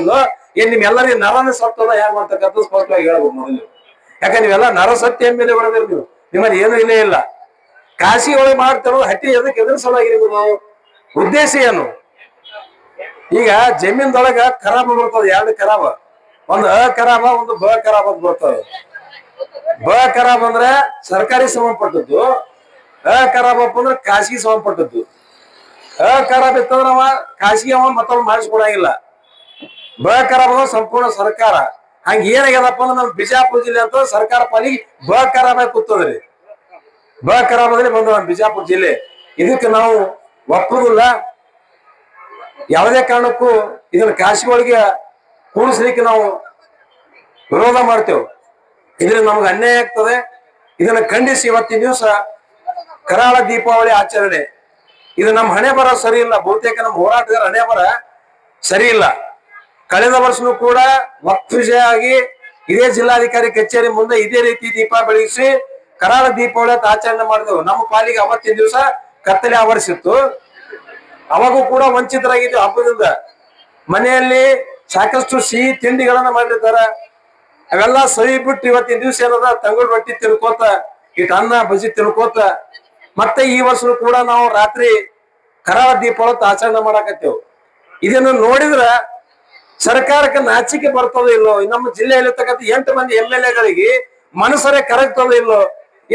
ಏನ್ ನಿಮ್ಮೆಲ್ಲರಿಗೆ ನರನ ಸತ್ತದ ಹೇಗ್ ಮಾಡ್ತಕ್ಕಂಥ ಸ್ಪಷ್ಟವಾಗಿ ಹೇಳ್ಬೋದು ಮೊದಲು ಯಾಕಂದ್ರೆ ನೀವೆಲ್ಲ ನರ ಸತ್ಯ ಮೇಲೆ ಹೊಡೆದಿರಿ ನೀವು. ನಿಮ್ಮಲ್ಲಿ ಏನು ಇಲ್ಲೇ ಇಲ್ಲ. ಕಾಶಿ ಒಳಗೆ ಮಾಡ್ತಾರೋ ಹಟ್ಟಿ ಎದಕ್ಕೆ ನಾವು? ಉದ್ದೇಶ ಏನು? ಈಗ ಜಮೀನ್ದೊಳಗ ಖರಾಬ್ ಬರ್ತದೆ, ಎರಡು ಖರಾಬ್ ಒಂದು ಅ ಖರಾಬ ಒಂದು ಬ ಖರಾಬ್ ಅಂತ ಬರ್ತದೆ. ಬ ಕರಾಬ್ ಅಂದ್ರೆ ಸರ್ಕಾರಿ ಸಂಬಂಧಪಟ್ಟದ್ದು. ಅ ಖರಾಬ್ ಅಪ್ಪ ಅಂದ್ರೆ ಖಾಸಗಿ ಸಂಬಂಧಪಟ್ಟದ್ದು. ಅ ಖರಾಬ್ ಇತ್ತಂದ್ರೆ ಅವ ಖಾಸಗಿ ಅವ ಮತ್ತೊಬ್ಬ ಮಾಡಿಸ್ಕೊಡಂಗಿಲ್ಲ ಬ ಅಂದ್ರೆ ಸಂಪೂರ್ಣ ಸರ್ಕಾರ. ಹಂಗ ಏನಾಗ್ಯದಪ್ಪ ಅಂದ್ರೆ ನಮ್ ಬಿಜಾಪುರ ಜಿಲ್ಲೆ ಅಂತ ಸರ್ಕಾರ ಪಾಲಿಗೆ ಬ ಆಗಿ ಕೂತದ್ರಿ. ಬ ಖರಾಬ್ ಅಂದ್ರೆ ಬಂದ ನಮ್ ಬಿಜಾಪುರ ಜಿಲ್ಲೆ. ಇದಕ್ಕೆ ನಾವು ಒಪ್ಪುದಿಲ್ಲ ಯಾವುದೇ ಕಾರಣಕ್ಕೂ ಇದನ್ನ ಕಾಶಿಗಳಿಗೆ ಕೂಡಿಸ್ಲಿಕ್ಕೆ ನಾವು ವಿರೋಧ ಮಾಡ್ತೇವೆ. ಇದರಿಂದ ನಮ್ಗೆ ಅನ್ಯಾಯ ಆಗ್ತದೆ. ಇದನ್ನ ಖಂಡಿಸಿ ಇವತ್ತಿನ ದಿವಸ ಕರಾಳ ದೀಪಾವಳಿ ಆಚರಣೆ. ಇದು ನಮ್ಮ ಹಣೆ ಬರ ಸರಿ ಇಲ್ಲ. ಬಹುತೇಕ ನಮ್ಮ ಹೋರಾಟಗಾರ ಹಣೆ ಬರ ಸರಿ ಇಲ್ಲ. ಕಳೆದ ವರ್ಷನೂ ಕೂಡ ವಕ್ತ ವಿಜಯ ಆಗಿ ಇದೇ ಜಿಲ್ಲಾಧಿಕಾರಿ ಕಚೇರಿ ಮುಂದೆ ಇದೇ ರೀತಿ ದೀಪ ಬೆಳಗಿಸಿ ಕರಾಳ ದೀಪಾವಳಿ ಆಚರಣೆ ಮಾಡಿದೆವು. ನಮ್ಮ ಪಾಲಿಗೆ ಅವತ್ತಿನ ದಿವಸ ಕತ್ತಲೆ ಆವರಿಸಿತ್ತು. ಅವಾಗೂ ಕೂಡ ವಂಚಿತರಾಗಿದ್ದೆವು ಹಬ್ಬದಿಂದ. ಮನೆಯಲ್ಲಿ ಸಾಕಷ್ಟು ಸಿಹಿ ತಿಂಡಿಗಳನ್ನ ಮಾಡಿರ್ತಾರೆ. ಅವೆಲ್ಲ ಸವಿ ಬಿಟ್ಟು ಇವತ್ತಿನ ದಿವಸ ಏನದ? ತಂಗುಳ್ ರೊಟ್ಟಿ ತಿಳ್ಕೋತ ಇಟ್ ಅನ್ನ ಬಜಿ ತಿಳ್ಕೋತ ಮತ್ತೆ ಈ ವರ್ಷ ಕೂಡ ನಾವು ರಾತ್ರಿ ಕರಾವ ದೀಪಾವಳಿ ಆಚರಣೆ ಮಾಡಾಕತ್ತೇವ್. ಇದನ್ನು ನೋಡಿದ್ರ ಸರ್ಕಾರಕ್ಕೆ ನಾಚಿಕೆ ಬರ್ತದ ಇಲ್ಲೋ? ನಮ್ಮ ಜಿಲ್ಲೆಯಲ್ಲಿರ್ತಕ್ಕಂಥ ಎಂಟು ಮಂದಿ ಎಂ ಎಲ್ ಎಗಳಿಗೆ ಮನಸ್ಸರೇ ಕರಗ್ತದ ಇಲ್ಲೋ?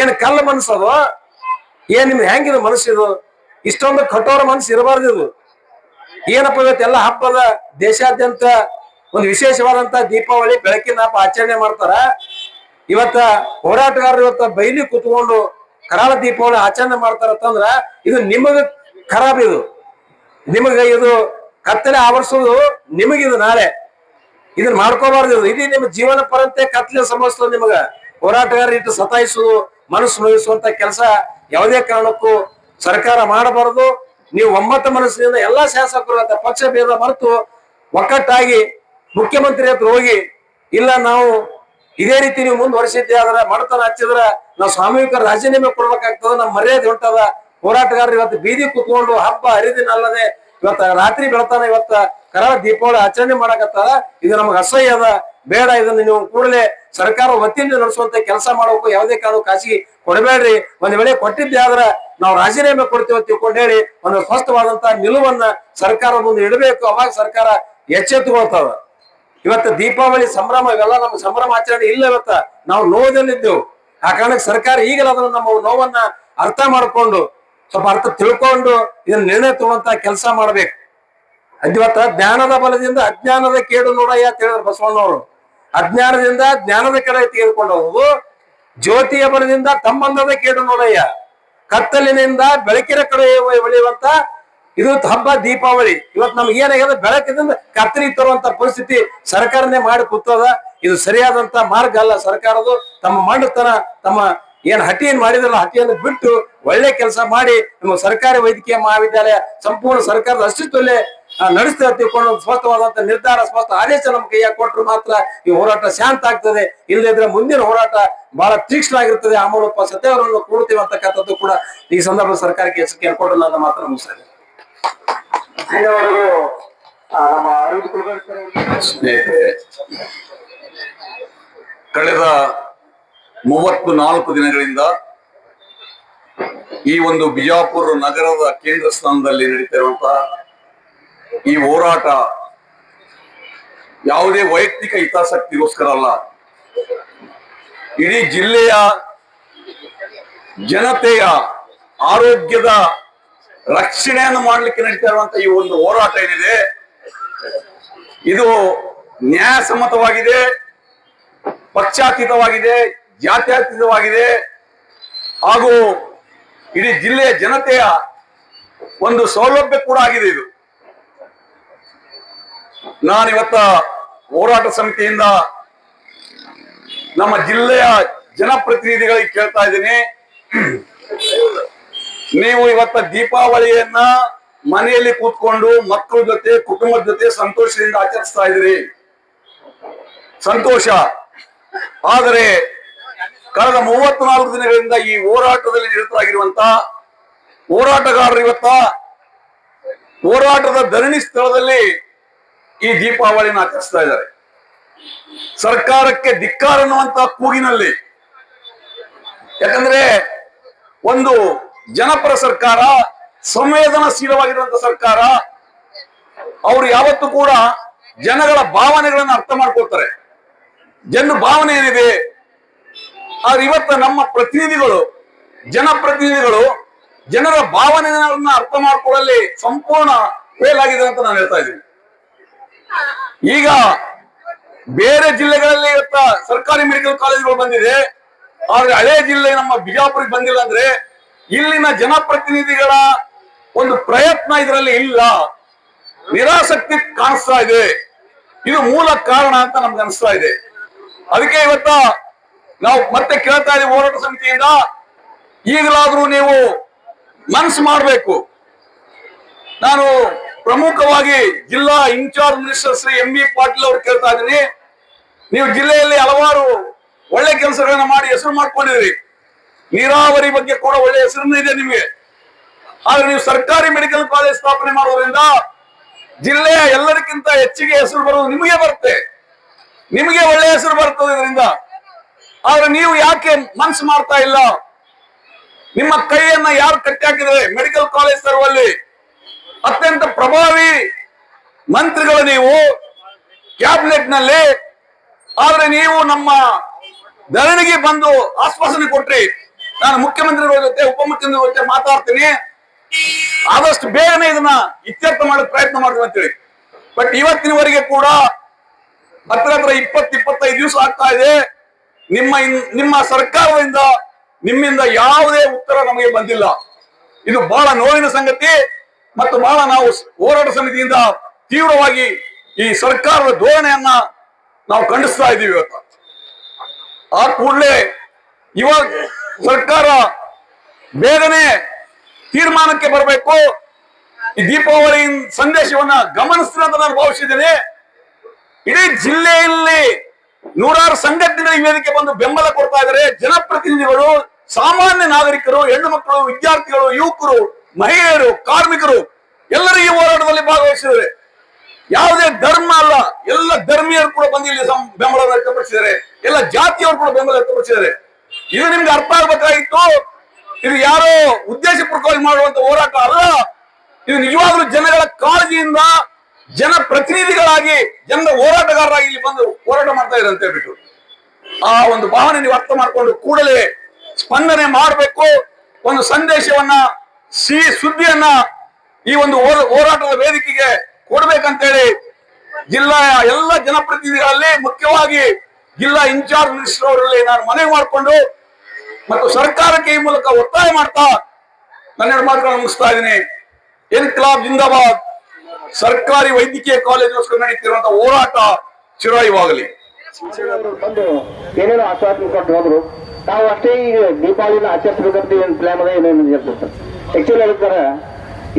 ಏನ್ ಕಲ್ಲ ಮನಸ್ಸದೋ? ಏನ್ ನಿಮ್ ಹೆಂಗಿದು ಮನಸ್ಸಿದು? ಇಷ್ಟೊಂದು ಕಠೋರ ಮನಸ್ಸು ಇರಬಾರ್ದು ಏನಪ್ಪ ಇವತ್ತೆಲ್ಲ ಹಬ್ಬದ ದೇಶಾದ್ಯಂತ ಒಂದು ವಿಶೇಷವಾದಂತ ದೀಪಾವಳಿ, ಬೆಳಕಿನ ಹಬ್ಬ ಆಚರಣೆ ಮಾಡ್ತಾರ. ಇವತ್ತ ಹೋರಾಟಗಾರರು ಇವತ್ತ ಬೈಲಿ ಕುತ್ಕೊಂಡು ಕರಾಳ ದೀಪಾವಳಿ ಆಚರಣೆ ಮಾಡ್ತಾರ ಅಂತಂದ್ರ ಇದು ನಿಮಗ ಖರಾಬ್ ಇದು. ನಿಮಗ ಇದು ಕತ್ತಲೆ ಆವರಿಸೋದು ನಿಮಗಿದು ನಾಳೆ. ಇದನ್ನ ಮಾಡ್ಕೋಬಾರ್ದು ಇದು. ನಿಮ್ಮ ಜೀವನ ಪರಂತೆ ಕತ್ಲೆ ಸಮಸ್ಯೆ ನಿಮಗ. ಹೋರಾಟಗಾರ ಇಟ್ಟು ಸತಾಯಿಸುವುದು ಮನಸ್ಸು ನೋಯಿಸುವಂತ ಕೆಲಸ ಯಾವುದೇ ಕಾರಣಕ್ಕೂ ಸರ್ಕಾರ ಮಾಡಬಾರದು. ನೀವು ಒಮ್ಮತ ಮನಸ್ಸಿನಿಂದ ಎಲ್ಲಾ ಶಾಸಕರು ಅಂತ ಪಕ್ಷ ಭೇದ ಮರೆತು ಒಕ್ಕಟ್ಟಾಗಿ ಮುಖ್ಯಮಂತ್ರಿ ಹತ್ರ ಹೋಗಿ, ಇಲ್ಲ ನಾವು ಇದೇ ರೀತಿ ನೀವು ಮುಂದುವರಿಸಿದ್ದೆ ಆದ್ರ ಮಡತನ ಹಚ್ಚಿದ್ರ ನಾವು ಸಾಮೂಹಿಕ ರಾಜೀನಾಮೆ ಕೊಡ್ಬೇಕಾಗ್ತದ, ನಮ್ಮ ಮರ್ಯಾದೆ ಹೊಂಟದ ಹೋರಾಟಗಾರರು ಇವತ್ತು ಬೀದಿ ಕುತ್ಕೊಂಡು ಹಬ್ಬ ಹರಿದಿನ ಅಲ್ಲದೆ ಇವತ್ತ ರಾತ್ರಿ ಬೆಳತಾನ ಇವತ್ತ ಕರಾಳ ದೀಪಾವಳಿ ಆಚರಣೆ ಮಾಡಕತ್ತಾರ. ಇದು ನಮ್ಗೆ ಅಸಹ್ಯ ಅದ ಬೇಡ. ಇದನ್ನ ನೀವು ಕೂಡಲೇ ಸರ್ಕಾರ ವತಿಯಿಂದ ನಡೆಸುವಂತ ಕೆಲಸ ಮಾಡಬೇಕು. ಯಾವುದೇ ಕಾರಣಕ್ಕೂ ಖಾಸಗಿ ಕೊಡಬೇಡ್ರಿ. ಒಂದ್ ವೇಳೆ ಕೊಟ್ಟಿದ್ದೆ ಆದ್ರ ನಾವು ರಾಜೀನಾಮೆ ಕೊಡ್ತೀವಿ ಅಂತ ತಿಳ್ಕೊಂಡು ಹೇಳಿ ಒಂದು ಸ್ಪಷ್ಟವಾದಂತ ನಿಲುವನ್ನ ಸರ್ಕಾರ ಮುಂದೆ ಇಡಬೇಕು. ಅವಾಗ ಸರ್ಕಾರ ಎಚ್ಚೆತ್ತುಕೊಳ್ತದ ಇವತ್ತು ದೀಪಾವಳಿ ಸಂಭ್ರಮ, ಇವೆಲ್ಲ ನಮ್ಮ ಸಂಭ್ರಮ ಆಚರಣೆ ಇಲ್ಲ ಇವತ್ತ. ನಾವು ನೋವದಲ್ಲಿದ್ದೆವು ಆ ಕಾರಣಕ್ಕೆ ಸರ್ಕಾರ ಈಗಲೂ ಅದನ್ನ ನಮ್ಮ ನೋವನ್ನ ಅರ್ಥ ಮಾಡ್ಕೊಂಡು, ಸ್ವಲ್ಪ ಅರ್ಥ ತಿಳ್ಕೊಂಡು ಇದನ್ನ ನಿರ್ಣಯ ತಗೊಳ್ಳಂತ ಕೆಲಸ ಮಾಡ್ಬೇಕು. ಇವತ್ತ ಜ್ಞಾನದ ಬಲದಿಂದ ಅಜ್ಞಾನದ ಕೇಡು ನೋಡಯ್ಯ ಅಂತ ಹೇಳಿದ್ರು ಬಸವಣ್ಣವರು. ಅಜ್ಞಾನದಿಂದ ಜ್ಞಾನದ ಕಡೆ ತೆಗೆದುಕೊಂಡು ಹೋಗುದು ಜ್ಯೋತಿಯ ಬಲದಿಂದ ತಮ್ಮಂದದ ಕೇಡು ನೋಡಯ್ಯ. ಕತ್ತಲಿನಿಂದ ಬೆಳಕಿನ ಕಡೆ ಬೆಳೆಯುವಂತ ಇದು ಹಬ್ಬ ದೀಪಾವಳಿ. ಇವತ್ತು ನಮ್ಗೆ ಏನಾಗಿದೆ ಬೆಳಕಿನಿಂದ ಕತ್ತಲಿ ತರುವಂತ ಪರಿಸ್ಥಿತಿ ಸರ್ಕಾರನೇ ಮಾಡಿ ಕೂತದ. ಇದು ಸರಿಯಾದಂತ ಮಾರ್ಗ ಅಲ್ಲ ಸರ್ಕಾರದು ತಮ್ಮ ಮಂಡತನ ತಮ್ಮ ಏನ್ ಹಟಿಯನ್ನು ಮಾಡಿದ್ರಲ್ಲ ಹಟಿಯನ್ನು ಬಿಟ್ಟು ಒಳ್ಳೆ ಕೆಲಸ ಮಾಡಿ ನಮ್ಮ ಸರ್ಕಾರಿ ವೈದ್ಯಕೀಯ ಮಹಾವಿದ್ಯಾಲಯ ಸಂಪೂರ್ಣ ಸರ್ಕಾರದ ಅಸ್ತಿತ್ವದಲ್ಲೇ ಆ, ನಡೆಸ್ತಾ ಇರ್ತೀವಿ ಒಂದು ಸ್ಪಷ್ಟವಾದಂತ ನಿರ್ಧಾರ, ಸ್ಪಷ್ಟ ಆದೇಶ ನಮ್ಮ ಕೈಯಾಗ ಕೊಟ್ಟರು ಮಾತ್ರ ಈ ಹೋರಾಟ ಶಾಂತ ಆಗ್ತದೆ. ಇಲ್ಲದಿದ್ರೆ ಮುಂದಿನ ಹೋರಾಟ ಬಹಳ ತೀಕ್ಷ್ಣ ಆಗಿರ್ತದೆ ಆ ಮೂಲಕ ಸತ್ಯವರನ್ನು ಕೂಡ್ತೀವಿ ಅಂತಕ್ಕಂಥದ್ದು ಕೂಡ ಈ ಸಂದರ್ಭ ಸರ್ಕಾರಕ್ಕೆ ಎಚ್ಚರಿಕೆ ಕೊಡಲ್ಲ ಅಂತ ಮಾತ್ರ ಮುಗಿಸ್ತದೆ ಕಳೆದ ಮೂವತ್ತು ನಾಲ್ಕು ದಿನಗಳಿಂದ ಈ ಒಂದು ಬಿಜಾಪುರ ನಗರದ ಕೇಂದ್ರ ಸ್ಥಾನದಲ್ಲಿ ನಡೀತಿರುವಂತಹ ಈ ಹೋರಾಟ ಯಾವುದೇ ವೈಯಕ್ತಿಕ ಹಿತಾಸಕ್ತಿಗೋಸ್ಕರ ಅಲ್ಲ. ಇಡೀ ಜಿಲ್ಲೆಯ ಜನತೆಯ ಆರೋಗ್ಯದ ರಕ್ಷಣೆಯನ್ನು ಮಾಡಲಿಕ್ಕೆ ನಡೀತಾ ಇರುವಂತ ಈ ಒಂದು ಹೋರಾಟ ಏನಿದೆ, ಇದು ನ್ಯಾಯಸಮ್ಮತವಾಗಿದೆ, ಪಕ್ಷಾತೀತವಾಗಿದೆ, ಜಾತ್ಯತೀತವಾಗಿದೆ, ಹಾಗೂ ಇಡೀ ಜಿಲ್ಲೆಯ ಜನತೆಯ ಒಂದು ಸೌಲಭ್ಯ ಕೂಡ ಆಗಿದೆ ಇದು. ನಾನಿವತ್ತ ಹೋರಾಟ ಸಮಿತಿಯಿಂದ ನಮ್ಮ ಜಿಲ್ಲೆಯ ಜನಪ್ರತಿನಿಧಿಗಳಿಗೆ ಕೇಳ್ತಾ ಇದ್ದೀನಿ. ನೀವು ಇವತ್ತ ದೀಪಾವಳಿಯನ್ನ ಮನೆಯಲ್ಲಿ ಕೂತ್ಕೊಂಡು ಮಕ್ಕಳ ಜೊತೆ, ಕುಟುಂಬದ ಜೊತೆ ಸಂತೋಷದಿಂದ ಆಚರಿಸ್ತಾ ಇದ್ರಿ ಸಂತೋಷ. ಆದರೆ ಕಳೆದ ಮೂವತ್ನಾಲ್ಕು ದಿನಗಳಿಂದ ಈ ಹೋರಾಟದಲ್ಲಿ ನಿರತರಾಗಿರುವಂತ ಹೋರಾಟಗಾರರು ಇವತ್ತ ಹೋರಾಟದ ಧರಣಿ ಸ್ಥಳದಲ್ಲಿ ಈ ದೀಪಾವಳಿನ ಆಚರಿಸ್ತಾ ಇದ್ದಾರೆ. ಸರ್ಕಾರಕ್ಕೆ ಧಿಕ್ಕಾರ ಅನ್ನುವಂತ ಕೂಗಿನಲ್ಲಿ. ಯಾಕಂದ್ರೆ ಒಂದು ಜನಪರ ಸರ್ಕಾರ, ಸಂವೇದನಾಶೀಲವಾಗಿರುವಂತ ಸರ್ಕಾರ, ಅವರು ಯಾವತ್ತೂ ಕೂಡ ಜನಗಳ ಭಾವನೆಗಳನ್ನು ಅರ್ಥ ಮಾಡ್ಕೊಳ್ತಾರೆ. ಜನ ಭಾವನೆ ಏನಿದೆ? ಆದ್ರೆ ಇವತ್ತು ನಮ್ಮ ಪ್ರತಿನಿಧಿಗಳು, ಜನಪ್ರತಿನಿಧಿಗಳು ಜನರ ಭಾವನೆಗಳನ್ನ ಅರ್ಥ ಮಾಡ್ಕೊಳ್ಳಲ್ಲಿ ಸಂಪೂರ್ಣ ಫೇಲ್ ಆಗಿದೆ ಅಂತ ನಾನು ಹೇಳ್ತಾ ಇದ್ದೀನಿ. ಈಗ ಬೇರೆ ಜಿಲ್ಲೆಗಳಲ್ಲಿ ಇವತ್ತ ಸರ್ಕಾರಿ ಮೆಡಿಕಲ್ ಕಾಲೇಜುಗಳು ಬಂದಿದೆ. ಆದ್ರೆ ಹಳೆ ಜಿಲ್ಲೆ ನಮ್ಮ ಬಿಜಾಪುರಿಗೆ ಬಂದಿಲ್ಲ ಅಂದ್ರೆ ಇಲ್ಲಿನ ಜನಪ್ರತಿನಿಧಿಗಳ ಒಂದು ಪ್ರಯತ್ನ ಇದರಲ್ಲಿ ಇಲ್ಲ. ನಿರಾಸಕ್ತಿ ಕಾಣಿಸ್ತಾ ಇದೆ. ಇದು ಮೂಲ ಕಾರಣ ಅಂತ ನಮ್ಗೆ ಅನಿಸ್ತಾ ಇದೆ. ಅದಕ್ಕೆ ಇವತ್ತ ನಾವು ಮತ್ತೆ ಕೇಳ್ತಾ ಇದೀವಿ ಹೋರಾಟ ಸಮಿತಿಯಿಂದ. ಈಗಲಾದ್ರೂ ನೀವು ಮನಸ್ಸು ಮಾಡಬೇಕು. ನಾನು ಪ್ರಮುಖವಾಗಿ ಜಿಲ್ಲಾ in-charge minister Shri M B Patil ಅವ್ರು ಕೇಳ್ತಾ ಇದ್ದೀನಿ. ನೀವು ಜಿಲ್ಲೆಯಲ್ಲಿ ಹಲವಾರು ಒಳ್ಳೆ ಕೆಲಸಗಳನ್ನ ಮಾಡಿ ಹೆಸರು ಮಾಡ್ಕೊಂಡಿದ್ರಿ ನೀರಾವರಿ ಬಗ್ಗೆ ಕೂಡ ಒಳ್ಳೆ ಹೆಸರು ಇದೆ ನಿಮಗೆ. ಆದ್ರೆ ನೀವು ಸರ್ಕಾರಿ ಮೆಡಿಕಲ್ ಕಾಲೇಜ್ ಸ್ಥಾಪನೆ ಮಾಡೋದ್ರಿಂದ ಜಿಲ್ಲೆಯ ಎಲ್ಲರಿಗಿಂತ ಹೆಚ್ಚಿಗೆ ಹೆಸರು ಬರೋದು ನಿಮಗೆ ಬರುತ್ತೆ. ನಿಮಗೆ ಒಳ್ಳೆ ಹೆಸರು ಬರ್ತದೆ ಇದರಿಂದ. ಆದ್ರೆ ನೀವು ಯಾಕೆ ಮನ್ಸು ಮಾಡ್ತಾ ಇಲ್ಲ? ನಿಮ್ಮ ಕೈಯನ್ನ ಯಾರು ಕಟ್ಟಿ ಹಾಕಿದ್ರೆ ಮೆಡಿಕಲ್ ಕಾಲೇಜ್ ತರುವಲ್ಲಿ ಅತ್ಯಂತ ಪ್ರಭಾವಿ ಮಂತ್ರಿಗಳು ನೀವು ಕ್ಯಾಬಿನೆಟ್ನಲ್ಲಿ ಆದ್ರೆ ನೀವು ನಮ್ಮ ಧರಣಿಗೆ ಬಂದು ಆಶ್ವಾಸನೆ ಕೊಟ್ರಿ. ನಾನು ಮುಖ್ಯಮಂತ್ರಿಗಳ ಜೊತೆ, ಉಪಮುಖ್ಯಮಂತ್ರಿಗಳ ಜೊತೆ ಮಾತಾಡ್ತೀನಿ. ಆದಷ್ಟು ಬೇಗನೆ ಇದನ್ನ ಇತ್ಯರ್ಥ ಮಾಡಕ್ ಪ್ರಯತ್ನ ಮಾಡ್ತೀವಿ ಅಂತೇಳಿ. ಬಟ್ ಇವತ್ತಿನವರೆಗೆ ಕೂಡ ಹತ್ರ ಹತ್ರ ಇಪ್ಪತ್ತು, ಇಪ್ಪತ್ತೈದು ದಿವಸ ಆಗ್ತಾ ಇದೆ. ನಿಮ್ಮ ನಿಮ್ಮ ಸರ್ಕಾರದಿಂದ, ನಿಮ್ಮಿಂದ ಯಾವುದೇ ಉತ್ತರ ನಮಗೆ ಬಂದಿಲ್ಲ. ಇದು ಬಹಳ ನೋವಿನ ಸಂಗತಿ. ಮತ್ತು ಬಹಳ ನಾವು ಹೋರಾಟ ಸಮಿತಿಯಿಂದ ತೀವ್ರವಾಗಿ ಈ ಸರ್ಕಾರದ ಧೋರಣೆಯನ್ನ ನಾವು ಖಂಡಿಸ್ತಾ ಇದ್ದೀವಿ ಇವತ್ತು. ಆ ಕೂಡಲೇ ಇವಾಗ ಸರ್ಕಾರ ಬೇಗನೆ ತೀರ್ಮಾನಕ್ಕೆ ಬರಬೇಕು. ಈ ದೀಪಾವಳಿ ಸಂದೇಶವನ್ನ ಗಮನಿಸ್ತೀನಿ ಅಂತ ನಾನು ಭಾವಿಸಿದ್ದೇನೆ. ಇಡೀ ಜಿಲ್ಲೆಯಲ್ಲಿ ನೂರಾರು ಸಂಘಟನೆಗಳು ವೇದಿಕೆ ಬಂದು ಬೆಂಬಲ ಕೊಡ್ತಾ ಇದ್ದಾರೆ. ಜನಪ್ರತಿನಿಧಿಗಳು, ಸಾಮಾನ್ಯ ನಾಗರಿಕರು, ಹೆಣ್ಣು ಮಕ್ಕಳು, ವಿದ್ಯಾರ್ಥಿಗಳು, ಯುವಕರು ಮಹಿಳೆಯರು, ಕಾರ್ಮಿಕರು ಎಲ್ಲರೂ ಈ ಹೋರಾಟದಲ್ಲಿ ಭಾಗವಹಿಸಿದ್ದಾರೆ. ಯಾವುದೇ ಧರ್ಮ ಅಲ್ಲ, ಎಲ್ಲ ಧರ್ಮೀಯರು ಕೂಡ ಬಂದು ಇಲ್ಲಿ ಬೆಂಬಲ ವ್ಯಕ್ತಪಡಿಸಿದ್ದಾರೆ. ಎಲ್ಲ ಜಾತಿಯವರು ಕೂಡ ಬೆಂಬಲ ವ್ಯಕ್ತಪಡಿಸಿದ್ದಾರೆ. ಇದು ನಿಮ್ಗೆ ಅರ್ಥ ಆಗ್ಬೇಕಾಗಿತ್ತು, ಇದು ಯಾರೋ ಉದ್ದೇಶಪೂರ್ವಕವಾಗಿ ಮಾಡುವಂತ ಹೋರಾಟ ಅಲ್ಲ. ಇದು ನಿಜವಾಗ್ಲೂ ಜನಗಳ ಕಾಳಜಿಯಿಂದ ಜನಪ್ರತಿನಿಧಿಗಳಾಗಿ ಜನರ ಹೋರಾಟಗಾರರಾಗಿ ಇಲ್ಲಿ ಬಂದು ಹೋರಾಟ ಮಾಡ್ತಾ ಇದ್ದಾರೆ ಅಂತ ಹೇಳ್ಬಿಟ್ಟು. ಆ ಒಂದು ಭಾವನೆ ನೀವು ಅರ್ಥ ಮಾಡಿಕೊಂಡು ಕೂಡಲೇ ಸ್ಪಂದನೆ ಮಾಡಬೇಕು. ಒಂದು ಸಂದೇಶವನ್ನ ಸಿಹಿ ಸುದ್ದಿಯನ್ನ ಈ ಒಂದು ಹೋರ- ಹೋರಾಟದ ವೇದಿಕೆಗೆ ಕೊಡ್ಬೇಕಂತೇಳಿ ಜಿಲ್ಲೆಯ ಎಲ್ಲ ಜನಪ್ರತಿನಿಧಿಗಳಲ್ಲಿ ಮುಖ್ಯವಾಗಿ ಜಿಲ್ಲಾ ಇನ್ಚಾರ್ಜ್ ಮಿನಿಸ್ಟರ್ ಅವರಲ್ಲಿ ನಾನು ಮನವಿ ಮಾಡಿಕೊಂಡು ಮತ್ತು ಸರ್ಕಾರಕ್ಕೆ ಈ ಮೂಲಕ ಒತ್ತಾಯ ಮಾಡ್ತಾ ನನ್ನ ಮಾತುಗಳನ್ನು ಮುಗಿಸ್ತಾ ಇದ್ದೀನಿ. ಇನ್ಕ್ಲಾಬ್ ಜಿಂದಾಬಾದ್ ಸರ್ಕಾರಿ ವೈದ್ಯಕೀಯ ಕಾಲೇಜಿಗೋಸ್ಕರ ನಡೀತಿರುವಂತಹ ಹೋರಾಟ ಚಿರಾಯುವಾಗಲಿ. ಬಂದು ಏನೇನೋ ಆಶ್ವಾಸನೆ ಕೊಟ್ಟು ಹೋದ್ರು ನಾವು ಅಷ್ಟೇ ಈಗ ದೀಪಾವಳಿನ ಆಚರಿಸಬೇಕಂತ ಏನು ಪ್ಲಾನ್ ಅದ ಏನೇನು ಆಕ್ಚುಲಿ ಹೇಳ್ತಾರೆ,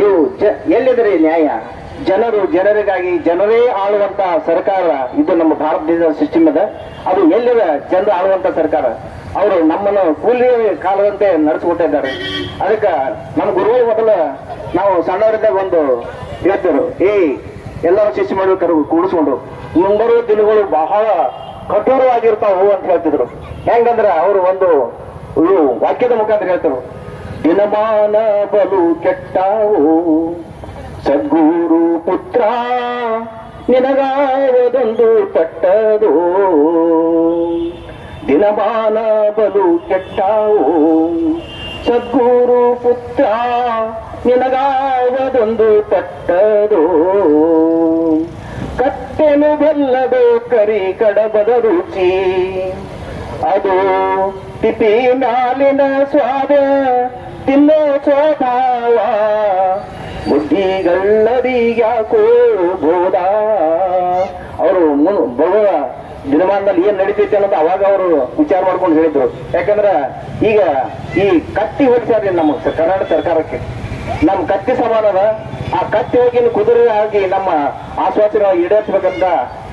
ಇವು ಜ ನ್ಯಾಯ? ಜನರು ಜನರಿಗಾಗಿ ಜನರೇ ಆಳುವಂತ ಸರ್ಕಾರ, ಇದು ನಮ್ಮ ಭಾರತ ದೇಶದ ಸಿಸ್ಟಮ್ ಇದೆ. ಅದು ಎಲ್ಲಿದೆ? ಜನರು ಆಳುವಂತ ಸರ್ಕಾರ. ಅವರು ನಮ್ಮನ್ನು ಕೂಲಿ ಕಾಲದಂತೆ ನಡೆಸಿಕೊಟ್ಟಿದ್ದಾರೆ ಇದ್ದಾರೆ. ಅದಕ್ಕೆ ನಮ್ಮ ಗುರುಗಳು ಮೊದಲು ನಾವು ಸಣ್ಣವರಿದ್ದಾಗ ಒಂದು ಹೇಳ್ತೇವೆ ಏ ಎಲ್ಲರೂ ಶಿಸ್ತು ಮಾಡ್ಬೇಕಾರು ಕೂಡಿಸ್ಕೊಂಡು. ಮುಂಬರುವ ದಿನಗಳು ಬಹಳ ಕಠೋರವಾಗಿರ್ತಾವು ಅಂತ ಹೇಳ್ತಿದ್ರು. ಹೆಂಗಂದ್ರೆ ಅವರು ಒಂದು ವಾಕ್ಯದ ಮುಖಾಂತರ ಹೇಳ್ತಾರೆ ದಿನಮಾನ ಬಲು ಕೆಟ್ಟಾವು. ಸದ್ಗುರು ಪುತ್ರ, ನಿನಗಾಯದೊಂದು ಪಟ್ಟದು ದಿನಮಾನ ಬಲು ಕೆಟ್ಟಾವು. ಸದ್ಗುರು ಪುತ್ರ, ನಿನಗಾಯದೊಂದು ಪಟ್ಟದು ಕಟ್ಟೆನು ಬೆಲ್ಲದು ಕರಿ ಕಡಬದ ರುಚಿ. ಅದು ತಿಪಿ ಮಾಲಿನ ಸ್ವಾದ ತಿನ್ನೋ ಸ್ವಭಾವ ಬುದ್ಧಿಗಳ್ಳರಿಗ್ಯಾಕೋ ಬೋಧ ಅವರು ಭಗವ ದಿನಮಾನದಲ್ಲಿ ಏನ್ ನಡೀತೈತೆ ಅನ್ನೋದು ಅವಾಗ ಅವರು ವಿಚಾರ ಮಾಡ್ಕೊಂಡು ಹೇಳಿದ್ರು. ಯಾಕಂದ್ರ ಈಗ ಈ ಕತ್ತಿ ಹೊಡಿಸ್ಯಾರ್ರಿ ನಮ್ಮ ಕರ್ನಾಟಕ ಸರ್ಕಾರಕ್ಕೆ. ನಮ್ ಕತ್ತಿ ಸಮಾನದ ಆ ಕತ್ತಿ ಹೋಗಿ ಕುದುರೆ ಆಗಿ ನಮ್ಮ ಆಶ್ವಾಸನ ಈಡೇರಿಸಬೇಕಂತ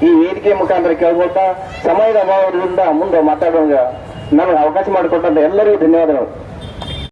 ಈ ವೇದಿಕೆ ಮುಖಾಂತರ ಕೇಳ್ಕೊಳ್ತಾ ಸಮಯದ ಅಭಾವದಿಂದ ಮುಂದೆ ಮಾತಾಡೋಂಗ ನಮಗೆ ಅವಕಾಶ ಮಾಡಿಕೊಟ್ಟಂತ ಎಲ್ಲರಿಗೂ ಧನ್ಯವಾದಗಳು.